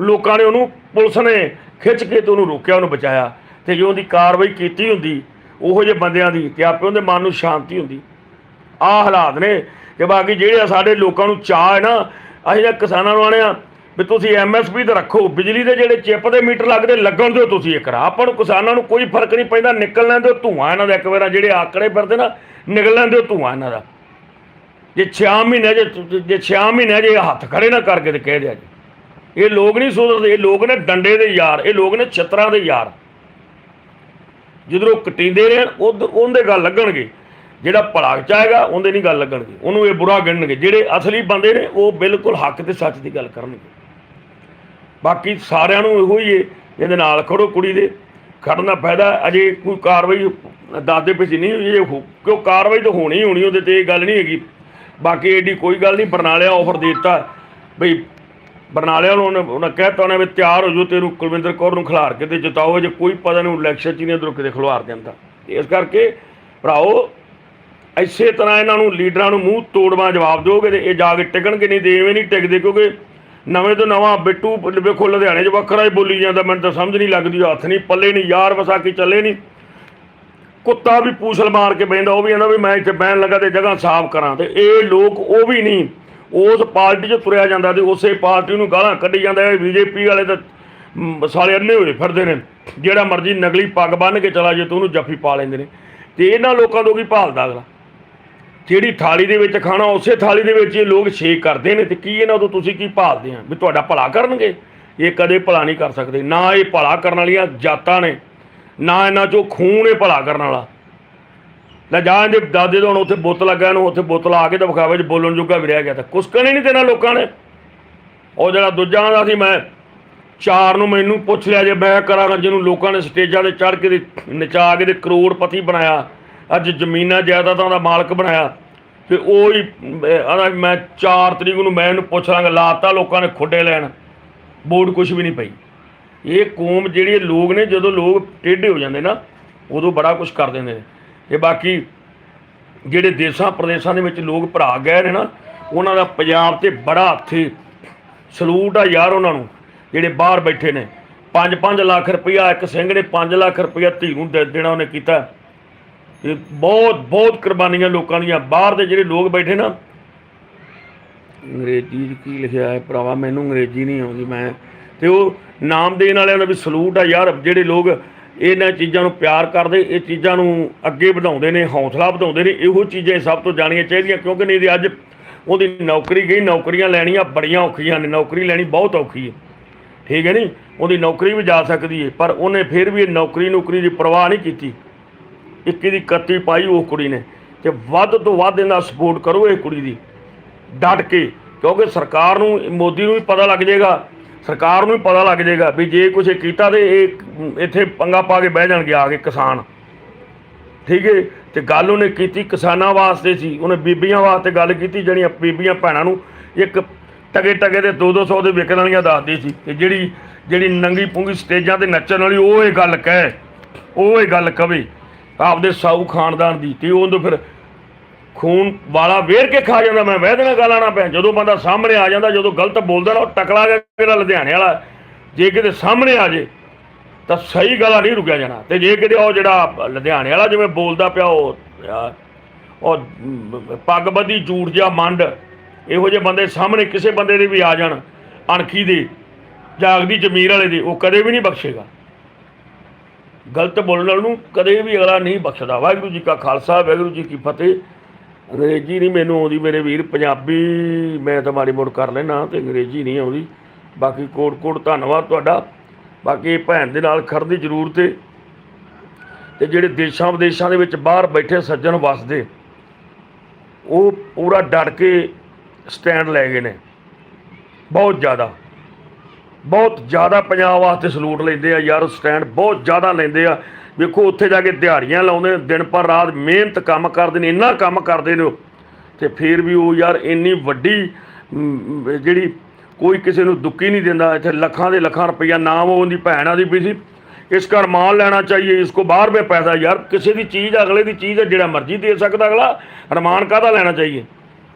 A: ਲੋਕਾਂ ਨੇ ਉਹਨੂੰ, ਪੁਲਿਸ ਨੇ ਖਿੱਚ ਕੇ ਤੇ ਉਹਨੂੰ ਰੋਕਿਆ, ਉਹਨੂੰ ਬਚਾਇਆ। ਤੇ ਜੇ ਉਹਦੀ ਕਾਰਵਾਈ ਕੀਤੀ ਹੁੰਦੀ, ਉਹੋ ਜਿਹੇ ਬੰਦਿਆਂ ਦੀ ਤੇ ਆਪੇ ਉਹਦੇ ਮਨ ਨੂੰ ਸ਼ਾਂਤੀ ਹੁੰਦੀ। ਆਹ ਹਾਲਾਤ ਨੇ ਕਿ ਬਾਕੀ ਜਿਹੜੇ ਸਾਡੇ ਲੋਕਾਂ ਨੂੰ ਚਾਹ ਹੈ ਨਾ, ਅਸੀਂ ਤਾਂ ਕਿਸਾਨਾਂ ਨੂੰ ਆਣਿਆ ਵੀ ਤੁਸੀਂ ਐਮਐਸਪੀ ਤੇ ਰੱਖੋ, ਬਿਜਲੀ ਦੇ ਜਿਹੜੇ ਚਿੱਪ ਦੇ ਮੀਟਰ ਲੱਗਦੇ, ਲੱਗਣ ਦਿਓ ਤੁਸੀਂ ਇੱਕ ਰਾ ਆਪਾਂ ਨੂੰ ਕਿਸਾਨਾਂ ਨੂੰ ਕੋਈ ਫ਼ਰਕ ਨਹੀਂ ਪੈਂਦਾ ਨਿਕਲ ਲੈਣ ਦਿਓ, ਧੂਆਂ ਇਹਨਾਂ ਦਾ ਇੱਕ ਵਾਰ ਜਿਹੜੇ ਆਕੜੇ ਫਿਰਦੇ ਨਾ ਨਿਕਲ ਲੈਣ ਦਿਓ, ਧੂਆਂ ਇਹਨਾਂ ਦਾ। ਜੇ 6 ਮਹੀਨੇ, ਜੇ ਜੇ 6 ਮਹੀਨੇ ਜੇ ਹੱਥ ਖੜੇ ਨਾ ਕਰਕੇ ਤੇ ਕਹਿ ਦਿਆ ਜੀ। ਇਹ ਲੋਕ ਨਹੀਂ ਸੁਧਰਦੇ ਇਹ ਲੋਕ ਨੇ ਡੰਡੇ ਦੇ ਯਾਰ, ਇਹ ਲੋਕ ਨੇ ਛਤਰਾਂ ਦੇ ਯਾਰ। ਜਦੋਂ ਕਟਿੰਦੇ ਰਹਿਣ, ਉਧ- ਉਹਦੇ ਗੱਲ ਲੱਗਣਗੇ। ਜਿਹੜਾ ਭਲਾ ਚਾਹੇਗਾ ਉਹਦੇ ਨਹੀਂ ਗੱਲ ਲੱਗਣਗੇ। ਉਹਨੂੰ ਇਹ ਬੁਰਾ ਗਿਣਨਗੇ। ਜਿਹੜੇ ਅਸਲੀ ਬੰਦੇ ਨੇ, ਉਹ ਬਿਲਕੁਲ ਹੱਕ ਤੇ ਸੱਚ ਦੀ ਗੱਲ ਕਰਨਗੇ। ਬਾਕੀ ਸਾਰਿਆਂ ਨੂੰ ਇਹੋ ਹੀ ਹੈ ਇਹਦੇ ਨਾਲ ਖੜੋ ਕੁੜੀ ਦੇ। ਖੜਨ ਦਾ ਫਾਇਦਾ ਅਜੇ ਕੋਈ ਕਾਰਵਾਈ ਦਾਦੇ ਪਿੱਛੇ ਨਹੀਂ ਹੋਈ ਇਹ ਹੋ- ਕਿਉਂ ਕਾਰਵਾਈ ਤਾਂ ਹੋਣੀ ਹੋਣੀ, ਉਹਦੇ ਤੇ ਇਹ ਗੱਲ ਨਹੀਂ ਹੈਗੀ। ਬਾਕੀ ਐਡੀ ਕੋਈ ਗੱਲ ਨਹੀਂ, ਬਰਨਾਲਿਆ ਆਫਰ ਦੇ ਦਿੱਤਾ। ਬਈ ਬਰਨਾਲਿਆਂ ਨੂੰ ਉਹਨੇ ਉਹਨਾਂ ਕਹਿਤਾ ਉਹਨੇ ਵੀ ਤਿਆਰ ਹੋ ਜਾਓ ਤੈਨੂੰ ਕੁਲਵਿੰਦਰ ਕੌਰ ਨੂੰ ਖਿਲਾਰ ਕੇ ਤੇ ਜਿਤਾਓ ਜੇ ਕੋਈ ਪਤਾ ਨਹੀਂ ਇਲੈਕਸ਼ਨ ਚ ਹੀ ਨਹੀਂ ਅੰਦਰੋਂ ਕਿਤੇ ਖਿਲਵਾਰ ਦਿੰਦਾ ਇਸ ਕਰਕੇ ਭਰਾਓ, ਇਸੇ ਤਰ੍ਹਾਂ ਇਹਨਾਂ ਨੂੰ ਲੀਡਰਾਂ ਨੂੰ ਮੂੰਹ ਤੋੜਵਾ ਜਵਾਬ ਦਿਓਗੇ ਤੇ ਇਹ ਜਾ ਕੇ ਟਿਕਣਗੇ ਨਹੀਂ ਤੇ ਐਵੇਂ ਨਹੀਂ ਟਿਕਦੇ ਕਿਉਂਕਿ ਨਵੇਂ ਤੋਂ ਨਵਾਂ ਬਿੱਟੂ ਵੇਖੋ ਲੁਧਿਆਣੇ 'ਚ ਵੱਖਰਾ ਹੀ ਬੋਲੀ ਜਾਂਦਾ, ਮੈਨੂੰ ਤਾਂ ਸਮਝ ਨਹੀਂ ਲੱਗਦੀ ਹੱਥ ਨਹੀਂ ਪੱਲੇ ਨਹੀਂ, ਯਾਰ ਵਸਾਕੀ ਚੱਲੇ ਨਹੀਂ। ਕੁੱਤਾ ਵੀ ਪੂਛਲ ਮਾਰ ਕੇ ਬੈਂਦਾ ਉਹ ਵੀ ਕਹਿੰਦਾ ਵੀ ਮੈਂ ਇੱਥੇ ਬਹਿਣ ਲੱਗਾ ਤੇ ਜਗ੍ਹਾ ਸਾਫ਼ ਕਰਾਂ ਤੇ ਇਹ ਲੋਕ ਉਹ ਵੀ ਨਹੀਂ। ਉਸ ਪਾਰਟੀ 'ਚ ਤੁਰਿਆ ਜਾਂਦਾ ਤੇ ਉਸੇ ਪਾਰਟੀ ਨੂੰ ਗਾਲਾਂ ਕੱਢੀ ਜਾਂਦਾ ਇਹ ਬੀਜੇਪੀ ਵਾਲੇ ਤਾਂ ਮ, ਸਾਲੇ ਅੰਨੇ ਹੋਏ ਫਿਰਦੇ ਨੇ। ਜਿਹੜਾ ਮਰਜ਼ੀ ਨਕਲੀ ਪੱਗ ਬੰਨ੍ਹ ਕੇ ਚਲਾ ਜੇ ਤੇ ਉਹਨੂੰ ਜੱਫੀ ਪਾ ਲੈਂਦੇ ਨੇ। ਤੇ ਇਹਨਾਂ ਲੋਕਾਂ ਤੋਂ ਕੀ ਭਾਲਦਾ ਅਗਲਾ? ਜਿਹੜੀ ਥਾਲੀ ਦੇ ਵਿੱਚ ਖਾਣਾ ਉਸੇ ਥਾਲੀ ਦੇ ਵਿੱਚ ਇਹ ਲੋਕ ਛੇਕ ਕਰਦੇ ਨੇ ਤੇ ਕੀ ਇਹਨਾਂ ਤੋਂ ਤੁਸੀਂ ਕੀ ਭਾਲਦੇ ਆ? ਵੀ ਤੁਹਾਡਾ ਭਲਾ ਕਰਨਗੇ? ਇਹ ਕਦੇ ਭਲਾ ਨਹੀਂ ਕਰ ਸਕਦੇ। ਨਾ ਇਹ ਭਲਾ ਕਰਨ ਵਾਲੀਆਂ ਜਾਤਾਂ ਨੇ ਨਾ ਇਹਨਾਂ ਚੋਂ ਖੂਨ ਇਹ ਭਲਾ ਕਰਨ ਵਾਲਾ। ਲੈ ਜਾ ਇਹਦੇ ਦਾਦੇ ਤੋਂ ਹੁਣ ਉੱਥੇ ਬੋਤਲ ਲੱਗਾ ਇਹਨੂੰ, ਉੱਥੇ ਬੋਤਲ ਆ ਕੇ ਤਾਂ ਵਿਖਾਵੇ ਚ ਬੋਲਣ ਜੋਗਾ ਵੀ ਰਹਿ ਗਿਆ ਤਾਂ। ਕੁਛ ਹੀ ਨਹੀਂ ਦੇਣਾ ਲੋਕਾਂ ਨੇ। ਉਹ ਜਿਹੜਾ ਦੂਜਾ ਦਾ ਸੀ, ਮੈਂ ਚਾਰ ਨੂੰ ਮੈਨੂੰ ਪੁੱਛ ਲਿਆ ਜੇ ਮੈਂ ਕਰਾਂਗਾ, ਜਿਹਨੂੰ ਲੋਕਾਂ ਨੇ ਸਟੇਜਾਂ ਤੇ ਚੜ੍ਹ ਕੇ ਤੇ ਨਚਾ ਕੇ ਤੇ ਕਰੋੜਪਤੀ ਬਣਾਇਆ। ਅੱਜ ਜ਼ਮੀਨਾਂ ਜਾਇਦਾਦਾਂ ਦਾ ਮਾਲਕ ਬਣਾਇਆ। ਤੇ ਉਹ ਹੀ ਆਦਾ ਮੈਂ 4 ਤਰੀਕ ਨੂੰ ਮੈਂ ਇਹਨੂੰ ਪੁੱਛ ਲਾਂਗਾ, ਲਾਤਾ ਲੋਕਾਂ ਨੇ ਖੁੱਡੇ ਲੈਣ। ਬੋਰਡ ਕੁਝ ਵੀ ਨਹੀਂ ਪਈ। ਇਹ ਕੌਮ ਜਿਹੜੀ ਲੋਕ ਨੇ, ਜਦੋਂ ਲੋਕ ਟੇਢੇ ਹੋ ਜਾਂਦੇ ਨਾ, ਉਦੋਂ ਬੜਾ ਕੁਝ ਕਰ ਦਿੰਦੇ ਨੇ। ਤੇ ਬਾਕੀ ਜਿਹੜੇ ਦੇਸ਼ਾਂ ਪ੍ਰਦੇਸ਼ਾਂ ਦੇ ਵਿੱਚ ਲੋਕ ਭਰਾ ਗਏ ਨੇ ਨਾ, ਉਹਨਾਂ ਦਾ ਪੰਜਾਬ ਤੇ ਬੜਾ ਹੱਥੀ ਸਲੂਟ ਆ ਯਾਰ ਉਹਨਾਂ ਨੂੰ, ਜਿਹੜੇ ਬਾਹਰ ਬੈਠੇ ਨੇ। 5-5 ਲੱਖ ਰੁਪਇਆ ਇੱਕ ਸਿੰਘ ਨੇ 5 ਲੱਖ ਰੁਪਇਆ ਧੀ ਨੂੰ ਦੇ ਦੇਣਾ ਉਹਨੇ ਕੀਤਾ। ਇਹ ਬਹੁਤ ਬਹੁਤ ਕੁਰਬਾਨੀਆਂ ਲੋਕਾਂ ਦੀਆਂ। ਬਾਹਰ ਦੇ ਜਿਹੜੇ ਲੋਕ ਬੈਠੇ ਨਾ, ਅੰਗਰੇਜ਼ੀ 'ਚ ਕੀ ਲਿਖਿਆ ਹੈ ਭਰਾਵਾ, ਮੈਨੂੰ ਅੰਗਰੇਜ਼ੀ ਨਹੀਂ ਆਉਂਦੀ, ਮੈਂ ਤੇ ਉਹ ਨਾਮ ਦੇਣ ਵਾਲਿਆਂ ਦਾ ਵੀ ਸਲੂਟ ਆ ਯਾਰ, ਜਿਹੜੇ ਲੋਕ ਇਹਨਾਂ ਚੀਜ਼ਾਂ ਨੂੰ ਪਿਆਰ ਕਰਦੇ, ਇਹ ਚੀਜ਼ਾਂ ਨੂੰ ਅੱਗੇ ਵਧਾਉਂਦੇ ਨੇ, ਹੌਸਲਾ ਵਧਾਉਂਦੇ ਨੇ, ਇਹੋ ਚੀਜ਼ਾਂ ਸਭ ਤੋਂ ਜਾਣੀਆਂ ਚਾਹੀਦੀਆਂ, ਕਿਉਂਕਿ ਨਹੀਂ ਤੇ ਅੱਜ ਉਹਦੀ ਨੌਕਰੀ ਗਈ, ਨੌਕਰੀਆਂ ਲੈਣੀਆਂ ਬੜੀਆਂ ਔਖੀਆਂ ਨੇ, ਨੌਕਰੀ ਲੈਣੀ ਬਹੁਤ ਔਖੀ ਹੈ। ਠੀਕ ਹੈ ਨਹੀਂ ਉਹਦੀ ਨੌਕਰੀ ਵੀ ਜਾ ਸਕਦੀ ਹੈ, ਪਰ ਉਹਨੇ ਫਿਰ ਵੀ ਇਹ ਨੌਕਰੀ ਨੌਕਰੀ ਦੀ ਪਰਵਾਹ ਨਹੀਂ ਕੀਤੀ। ਇੱਕੀ ਦੀ ਕੱਤੀ ਪਾਈ ਉਹ ਕੁੜੀ ਨੇ, ਤੇ ਵੱਧ ਤੋਂ ਵੱਧ ਇਹਨਾਂ ਸਪੋਰਟ ਕਰੋ ਇਹ ਕੁੜੀ ਦੀ। ਡਟ ਕੇ, ਕਿਉਂਕਿ ਸਰਕਾਰ ਨੂੰ, ਮੋਦੀ ਨੂੰ ਵੀ ਪਤਾ ਲੱਗ ਜਾਏਗਾ ਸਰਕਾਰ ਨੂੰ ਵੀ ਪਤਾ ਲੱਗ ਜਾਏਗਾ ਵੀ ਜੇ ਕੁਝ ਕੀਤਾ ਤੇ ਇਹ ਇੱਥੇ ਪੰਗਾ ਪਾ ਕੇ ਬਹਿ ਜਾਣਗੇ ਆ ਕੇ ਕਿਸਾਨ। ਠੀਕ ਹੈ ਤੇ ਗੱਲ ਉਹਨੇ ਕੀਤੀ ਕਿਸਾਨਾਂ ਵਾਸਤੇ ਸੀ। ਉਹਨੇ ਬੀਬੀਆਂ ਵਾਸਤੇ ਗੱਲ ਕੀਤੀ, ਜਿਹੜੀਆਂ ਬੀਬੀਆਂ ਭੈਣਾਂ ਨੂੰ ਇੱਕ ਟਗੇ ਟਗੇ ਦੇ 2-200 ਦੇ ਵਿਕਣ ਵਾਲੀਆਂ ਦੱਸਦੀ ਸੀ। ਤੇ ਜਿਹੜੀ ਜਿਹੜੀ ਨੰਗੀ ਪੁੰਗੀ ਸਟੇਜਾਂ ਤੇ ਨੱਚਣ ਵਾਲੀ, ਉਹ ਇਹ ਗੱਲ ਕਹੇ। ਉਹ ਇਹ ਗੱਲ ਕਵੇ। ਆਪਦੇ ਸਾਊ ਖਾਨਦਾਨ ਦੀ। ਤੇ ਉਹਦੋਂ ਫਿਰ ਖੂਨ ਵਾਲਾ ਵੇਰ ਕੇ ਖਾ ਜਾਂਦਾ ਮੈਂ ਵਹਿ ਦੇਣਾ ਗਾਲਾਂ ਨਾ ਪਿਆ। ਜਦੋਂ ਬੰਦਾ ਸਾਹਮਣੇ ਆ ਜਾਂਦਾ ਜਦੋਂ ਗਲਤ ਬੋਲਦਾ ਨਾ ਉਹ ਟਕਲਾ ਗਿਆ ਕਿਹੜਾ ਲੁਧਿਆਣੇ ਵਾਲਾ। ਜੇ ਕਿਤੇ ਸਾਹਮਣੇ ਆ ਜੇ ਤਾਂ ਸਹੀ ਗਾਲਾਂ ਨਹੀਂ ਰੁਕਿਆ ਜਾਣਾ। ਤੇ ਜੇ ਕਿਤੇ ਉਹ ਜਿਹੜਾ ਲੁਧਿਆਣੇ ਵਾਲਾ ਜਿਵੇਂ ਬੋਲਦਾ ਪਿਆ ਉਹ ਉਹ ਮ, ਪੱਗ ਬੱਧੀ ਝੂਠ ਜਾਂ ਮੰਡ ਇਹੋ ਜਿਹੇ ਬੰਦੇ ਸਾਹਮਣੇ ਕਿਸੇ ਬੰਦੇ ਦੇ ਵੀ ਆ ਜਾਣ ਅਣਖੀ ਦੇ ਜਾਗਦੀ ਜ਼ਮੀਰ ਵਾਲੇ ਦੇ ਉਹ ਕਦੇ ਵੀ ਨਹੀਂ ਬਖਸ਼ੇਗਾ। ਗਲਤ ਬੋਲਣ ਨੂੰ ਕਦੇ ਵੀ ਅਗਲਾ ਨਹੀਂ ਬਖਸ਼ਦਾ। ਵਾਹਿਗੁਰੂ ਜੀ ਕਾ ਖਾਲਸਾ ਵਾਹਿਗੁਰੂ ਜੀ ਕੀ ਫਤਿਹ। ਅੰਗਰੇਜ਼ੀ ਨਹੀਂ ਮੈਨੂੰ ਆਉਂਦੀ ਮੇਰੇ ਵੀਰ, ਪੰਜਾਬੀ ਮੈਂ ਤਾਂ ਮਾੜੀ ਮੋੜ ਕਰ ਲੈਣਾ ਤੇ ਅੰਗਰੇਜ਼ੀ ਨਹੀਂ ਆਉਂਦੀ। ਬਾਕੀ ਕੋਟ ਕੋਟ ਧੰਨਵਾਦ ਤੁਹਾਡਾ। ਬਾਕੀ ਭੈਣ ਦੇ ਨਾਲ ਖੜਨ ਦੀ ਜ਼ਰੂਰਤ ਹੈ ਤੇ ਜਿਹੜੇ ਦੇਸ਼ਾਂ ਵਿਦੇਸ਼ਾਂ ਦੇ ਵਿੱਚ ਬਾਹਰ ਬੈਠੇ ਸੱਜਣ ਵਸਦੇ, ਉਹ ਪੂਰਾ ਡਟ ਕੇ ਸਟੈਂਡ ਲੈ ਗਏ ਨੇ। ਬਹੁਤ ਜ਼ਿਆਦਾ। ਬਹੁਤ ਜ਼ਿਆਦਾ ਪੰਜਾਬ ਵਾਸਤੇ ਸਲੂਟ ਲੈਂਦੇ ਆ ਯਾਰ, ਸਟੈਂਡ ਬਹੁਤ ਜ਼ਿਆਦਾ ਲੈਂਦੇ ਆ। ਵੇਖੋ, ਉੱਥੇ ਜਾ ਕੇ ਦਿਹਾੜੀਆਂ ਲਾਉਂਦੇ ਨੇ, ਦਿਨ ਪਰ ਰਾਤ ਮਿਹਨਤ ਕੰਮ ਕਰਦੇ ਨੇ, ਇੰਨਾ ਕੰਮ ਕਰਦੇ ਨੇ ਉਹ। ਤੇ ਫਿਰ ਵੀ ਉਹ ਯਾਰ ਇੰਨੀ ਵੱਡੀ ਜਿਹੜੀ ਕੋਈ ਕਿਸੇ ਨੂੰ ਦੁੱਕੀ ਨਹੀਂ ਦਿੰਦਾ, ਇੱਥੇ ਲੱਖਾਂ ਦੇ ਲੱਖਾਂ ਰੁਪਈਆ ਨਾਮ ਉਹਦੀ ਭੈਣਾਂ ਦੀ ਵੀ ਸੀ। ਇਸ ਘਰ ਮਾਲ ਲੈਣਾ ਚਾਹੀਏ, ਇਸ ਕੋ ਬਾਹਰ ਵੀ ਪੈਸਾ ਯਾਰ, ਕਿਸੇ ਦੀ ਚੀਜ਼, ਅਗਲੇ ਦੀ ਚੀਜ਼ ਹੈ, ਜਿਹੜਾ ਮਰਜ਼ੀ ਦੇ ਸਕਦਾ ਅਗਲਾ ਰਮਾਨ ਕਾਹਦਾ ਲੈਣਾ ਚਾਹੀਏ?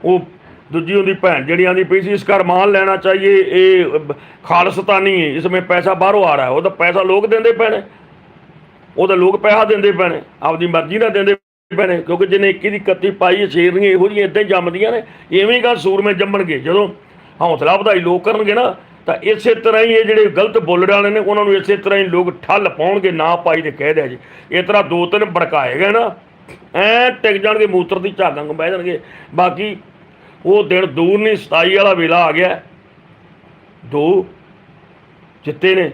A: ਉਹ ਦੂਜੀ ਉਹਦੀ ਭੈਣ ਜਿਹੜੀ ਆਂਦੀ ਪਈ ਸੀ, ਇਸ ਘਰ ਮਾਲ ਲੈਣਾ ਚਾਹੀਏ, ਇਹ ਖਾਲਸਤਾਨੀ ਹੈ, ਇਸ ਵਿੱਚ ਪੈਸਾ ਬਾਹਰੋਂ ਆ ਰਿਹਾ, ਉਹ ਤਾਂ ਪੈਸਾ ਲੋਕ ਦਿੰਦੇ ਪੈਣੇ। ਉਹ ਤਾਂ ਲੋਕ ਪੈਸਾ ਦਿੰਦੇ ਪੈਣੇ ਆਪਦੀ ਮਰਜ਼ੀ ਨਾਲ ਦਿੰਦੇ ਪੈਣੇ ਕਿਉਂਕਿ ਜਿਹਨੇ 21 ਦੀ ਕੱਤੀ ਪਾਈ ਹੈ, ਸ਼ੇਰਨੀਆਂ ਇਹੋ ਜਿਹੀਆਂ ਇਦਾਂ ਹੀ ਜੰਮਦੀਆਂ ਨੇ ਇਵੇਂ ਗੱਲ ਸੂਰਮੇ ਜੰਮਣਗੇ। ਜਦੋਂ ਹੌਸਲਾ ਵਧਾਈ ਲੋਕ ਕਰਨਗੇ ਨਾ ਤਾਂ ਇਸੇ ਤਰ੍ਹਾਂ ਹੀ ਇਹ ਜਿਹੜੇ ਗਲਤ ਬੋਲਣ ਵਾਲੇ ਨੇ ਉਹਨਾਂ ਨੂੰ ਇਸੇ ਤਰ੍ਹਾਂ ਹੀ ਲੋਕ ਠੱਲ ਪਾਉਣਗੇ ਨਾ ਪਾਈ ਤੇ ਕਹਿ ਦਿਆ ਜੀ। ਇਸ ਤਰ੍ਹਾਂ ਦੋ ਤਿੰਨ ਭੜਕਾਏ ਗਏ ਨਾ ਐ ਟਿਕ ਜਾਣਗੇ ਮੂਤਰ ਦੀ ਝਾਗਾਂ ਨੂੰ ਬਹਿ ਜਾਣਗੇ। ਬਾਕੀ ਉਹ ਦਿਨ ਦੂਰ ਨਹੀਂ 27 ਵਾਲਾ ਵੇਲਾ ਆ ਗਿਆ। ਦੋ ਚਿੱਤੇ ਨੇ।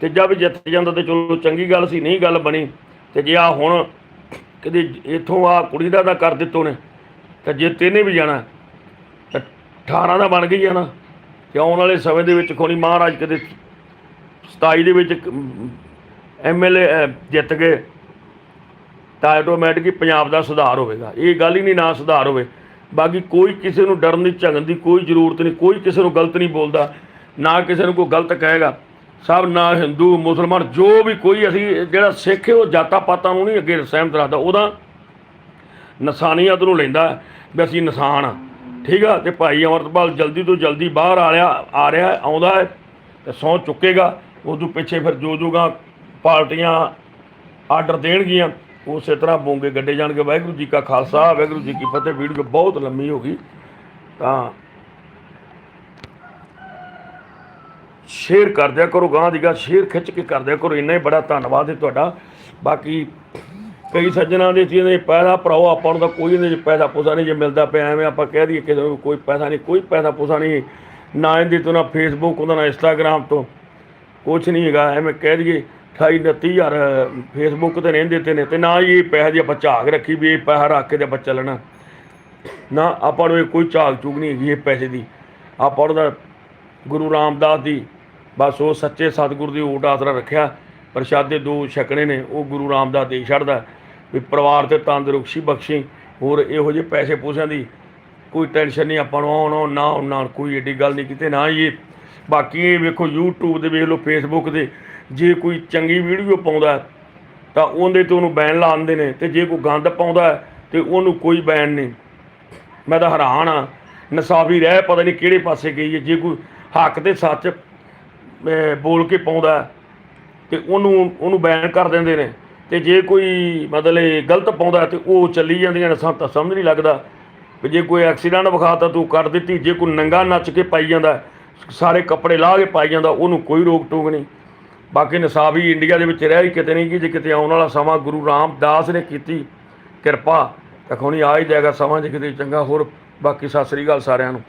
A: ਤੀਜਾ ਵੀ ਜਿੱਤ ਜਾਂਦਾ ਤੇ ਚਲੋ ਚੰਗੀ ਗੱਲ ਸੀ, ਨਹੀਂ ਗੱਲ ਬਣੀ। ਤੇ ਜੇ ਆ ਹੁਣ ਕਦੇ ਇਥੋਂ ਆ ਕੁੜੀ ਦਾ ਤਾਂ ਕਰ ਦਿੱਤੋ ਨੇ, ਤੇ ਜੇ ਤੇਨੇ ਵੀ ਜਾਣਾ, ਤਾਂ 18 ਦਾ ਬਣ ਗਈ ਆ ਨਾ। ਤੇ ਆਉਣ ਵਾਲੇ ਸਮੇਂ ਦੇ ਵਿੱਚ ਕੋਣੀ ਮਹਾਰਾਜ ਕਦੇ 27 ਦੇ ਵਿੱਚ ਐਮਐਲਏ ਜਿੱਤ ਗਏ ਤਾਂ ਆਟੋਮੈਟਿਕ ਹੀ ਪੰਜਾਬ ਦਾ ਸੁਧਾਰ ਹੋਵੇਗਾ। ਇਹ ਗੱਲ ਹੀ ਨਹੀਂ ਨਾ ਸੁਧਾਰ ਹੋਵੇ। ਬਾਕੀ ਕੋਈ ਕਿਸੇ ਨੂੰ ਡਰਨ ਦੀ ਝਗਣ ਦੀ ਕੋਈ ਜ਼ਰੂਰਤ ਨਹੀਂ, ਕੋਈ ਕਿਸੇ ਨੂੰ ਗਲਤ ਨਹੀਂ ਬੋਲਦਾ, ਨਾ ਕਿਸੇ ਨੂੰ ਕੋਈ ਗਲਤ ਕਹੇਗਾ। ਸਭ ਨਾ ਹਿੰਦੂ, ਮੁਸਲਮਾਨ, ਜੋ ਵੀ ਕੋਈ ਅਸੀਂ, ਜਿਹੜਾ ਸਿੱਖ ਹੈ, ਉਹ ਜਾਤਾਂ ਪਾਤਾਂ ਨੂੰ ਨਹੀਂ ਅੱਗੇ ਸਹਿਮਤ ਰੱਖਦਾ। ਉਹਦਾ ਨਸਾਨੀਅਤ ਨੂੰ ਲੈਂਦਾ ਵੀ ਅਸੀਂ ਇਨਸਾਨ ਆ। ਠੀਕ ਆ? ਤੇ ਭਾਈ ਅਮਰਤਪਾਲ ਜਲਦੀ ਤੋਂ ਜਲਦੀ ਬਾਹਰ ਆ ਰਿਹਾ ਆ ਰਿਹਾ, ਆਉਂਦਾ ਹੈ ਤੇ ਸਹੁੰ ਚੁੱਕੇਗਾ। ਉਦੋਂ ਪਿੱਛੇ ਫਿਰ ਜੋ ਜੋਗਾ ਪਾਰਟੀਆਂ ਆਰਡਰ ਦੇਣਗੀਆਂ, ਉਸੇ ਤਰ੍ਹਾਂ ਬੋਂਗੇ ਗੱਡੇ ਜਾਣਗੇ। ਵਾਹਿਗੁਰੂ ਜੀ ਕਾ ਖਾਲਸਾ, ਵਾਹਿਗੁਰੂ ਜੀ ਕੀ ਫਤਿਹ। ਵੀਡੀਓ ਬਹੁਤ ਲੰਮੀ ਹੋ ਗਈ। ਤਾਂ ਸ਼ੇਅਰ ਕਰ ਦਿਆ ਕਰੋ ਗਾਂ ਦੀ ਗੱਲ ਸ਼ੇਅਰ ਖਿੱਚ ਕੇ ਕਰ ਦਿਆ ਕਰੋ। ਇੰਨਾ ਹੀ ਬੜਾ ਧੰਨਵਾਦ ਹੈ ਤੁਹਾਡਾ। ਬਾਕੀ ਕਈ ਸੱਜਣਾ ਦੇ ਜਿਹਨੇ ਪੈਸਾ ਭਰਾਓ, ਆਪਾਂ ਨੂੰ ਤਾਂ ਕੋਈ ਇਹਦੇ 'ਚ ਪੈਸਾ ਪੂਸਾ ਨਹੀਂ ਜੇ ਮਿਲਦਾ ਪਿਆ। ਐਵੇਂ ਆਪਾਂ ਕਹਿ ਦਈਏ ਕਿਸੇ ਨੂੰ ਕੋਈ ਪੈਸਾ ਨਹੀਂ, ਕੋਈ ਪੈਸਾ ਪੂਸਾ ਨਹੀਂ। ਨਾ ਇਹਦੇ ਤੋਂ, ਨਾ ਫੇਸਬੁੱਕ ਉਹਦਾ ਨਾ ਇੰਸਟਾਗ੍ਰਾਮ ਤੋਂ। ਕੁਛ ਨਹੀਂ ਹੈਗਾ, ਐਵੇਂ ਕਹਿ ਦਈਏ। 28 29000 ਫੇਸਬੁੱਕ ਤੇ ਰਹਿੰਦੇ ਤੇ ਨੇ ਤੇ ਨਾ ਹੀ ਇਹ ਪੈਸੇ ਦੀ ਆਪਾਂ ਝਾਕ ਰੱਖੀ ਵੀ ਇਹ ਪੈਸਾ ਰੱਖ ਕੇ ਤੇ ਆਪਾਂ ਚੱਲਣਾ। ਨਾ ਆਪਾਂ ਨੂੰ ਇਹ ਕੋਈ ਝਾਕ ਚੁਗ ਨਹੀਂ ਹੈਗੀ ਇਹ ਪੈਸੇ ਦੀ। ਆਪਾਂ ਉਹਦਾ ਗੁਰੂ ਰਾਮਦਾਸ ਦੀ ਬਸ ਉਹ ਸੱਚੇ ਸਤਿਗੁਰ ਦੀ ਓਟ ਆਸਰਾ ਰੱਖਿਆ। ਪ੍ਰਸ਼ਾਦੇ ਦੋ ਛਕਣੇ ਨੇ ਉਹ ਗੁਰੂ ਰਾਮਦਾਸ ਦੇ ਛੱਡਦਾ। ਵੀ ਪਰਿਵਾਰ ਤੇ ਤੰਦਰੁਸਤੀ ਬਖਸ਼ੀ ਹੋਰ ਇਹੋ ਜਿਹੇ ਪੈਸੇ ਪੂਸਿਆਂ ਦੀ ਕੋਈ ਟੈਨਸ਼ਨ ਨਹੀਂ ਆਪਾਂ ਨੂੰ ਆਉਣ ਨਾ ਆਉਣ, ਨਾ ਕੋਈ ਏਡੀ ਗੱਲ ਨਹੀਂ ਕਿਤੇ ਨਾ ਹੀ ਇਹ ਬਾਕੀ ਇਹ ਵੇਖੋ YouTube ਤੇ ਵੇਖ ਲਓ Facebook ਤੇ ਜੇ ਕੋਈ ਚੰਗੀ ਵੀਡੀਓ ਪਾਉਂਦਾ ਤਾਂ ਉਹਦੇ ਤੇ ਉਹਨੂੰ ਬੈਨ ਲਾ ਦਿੰਦੇ ਨੇ। ਤੇ ਜੇ ਕੋਈ ਗੰਦ ਪਾਉਂਦਾ ਹੈ, ਤੇ ਉਹਨੂੰ ਕੋਈ ਬੈਨ ਨਹੀਂ। ਮੈਂ ਤਾਂ ਹੈਰਾਨ ਆ ਨਸਾਬੀ ਰਹਿ ਪਤਾ ਨਹੀਂ ਕਿਹੜੇ ਪਾਸੇ ਗਈ ਹੈ। ਜੇ ਕੋਈ ਹੱਕ ਤੇ ਸੱਚ ਬੋਲ ਕੇ ਪਾਉਂਦਾ ਹੈ, ਤੇ ਉਹਨੂੰ ਉਹਨੂੰ ਬੈਨ ਕਰ ਦਿੰਦੇ ਨੇ ਤੇ ਜੇ ਕੋਈ ਮਤਲਬ ਗਲਤ ਪਾਉਂਦਾ ਤੇ ਉਹ ਚੱਲੀ ਜਾਂਦੀਆਂ ਨੇ ਸਾਨੂੰ ਤਾਂ ਸਮਝ ਨਹੀਂ ਲੱਗਦਾ ਵੀ ਜੇ ਕੋਈ ਐਕਸੀਡੈਂਟ ਵਿਖਾਤਾ ਤੂੰ ਕਰ ਦਿੱਤੀ ਜੇ ਕੋਈ ਨੰਗਾ ਨੱਚ ਕੇ ਪਾਈ ਜਾਂਦਾ ਸਾਰੇ ਕੱਪੜੇ ਲਾਹ ਕੇ ਪਾਈ ਜਾਂਦਾ ਉਹਨੂੰ ਕੋਈ ਰੋਕ ਟੋਕ ਨਹੀਂ। ਬਾਕੀ ਨਸਾਬੀ ਇੰਡੀਆ ਦੇ ਵਿੱਚ ਰਹਿ ਹੀ ਕਿਤੇ ਨਹੀਂ ਕਿ ਜੇ ਕਿਤੇ ਆਉਣ ਵਾਲਾ ਸਮਾਂ ਗੁਰੂ ਰਾਮਦਾਸ ਨੇ ਕੀਤੀ ਕਿਰਪਾ ਤਾਂ ਖੋਣੀ ਆ ਹੀ ਜਾਏਗਾ ਸਮਾਂ ਜੇ ਕਿਤੇ ਚੰਗਾ ਹੋਰ ਬਾਕੀ ਸਤਿ ਸ੍ਰੀ ਅਕਾਲ ਸਾਰਿਆਂ ਨੂੰ।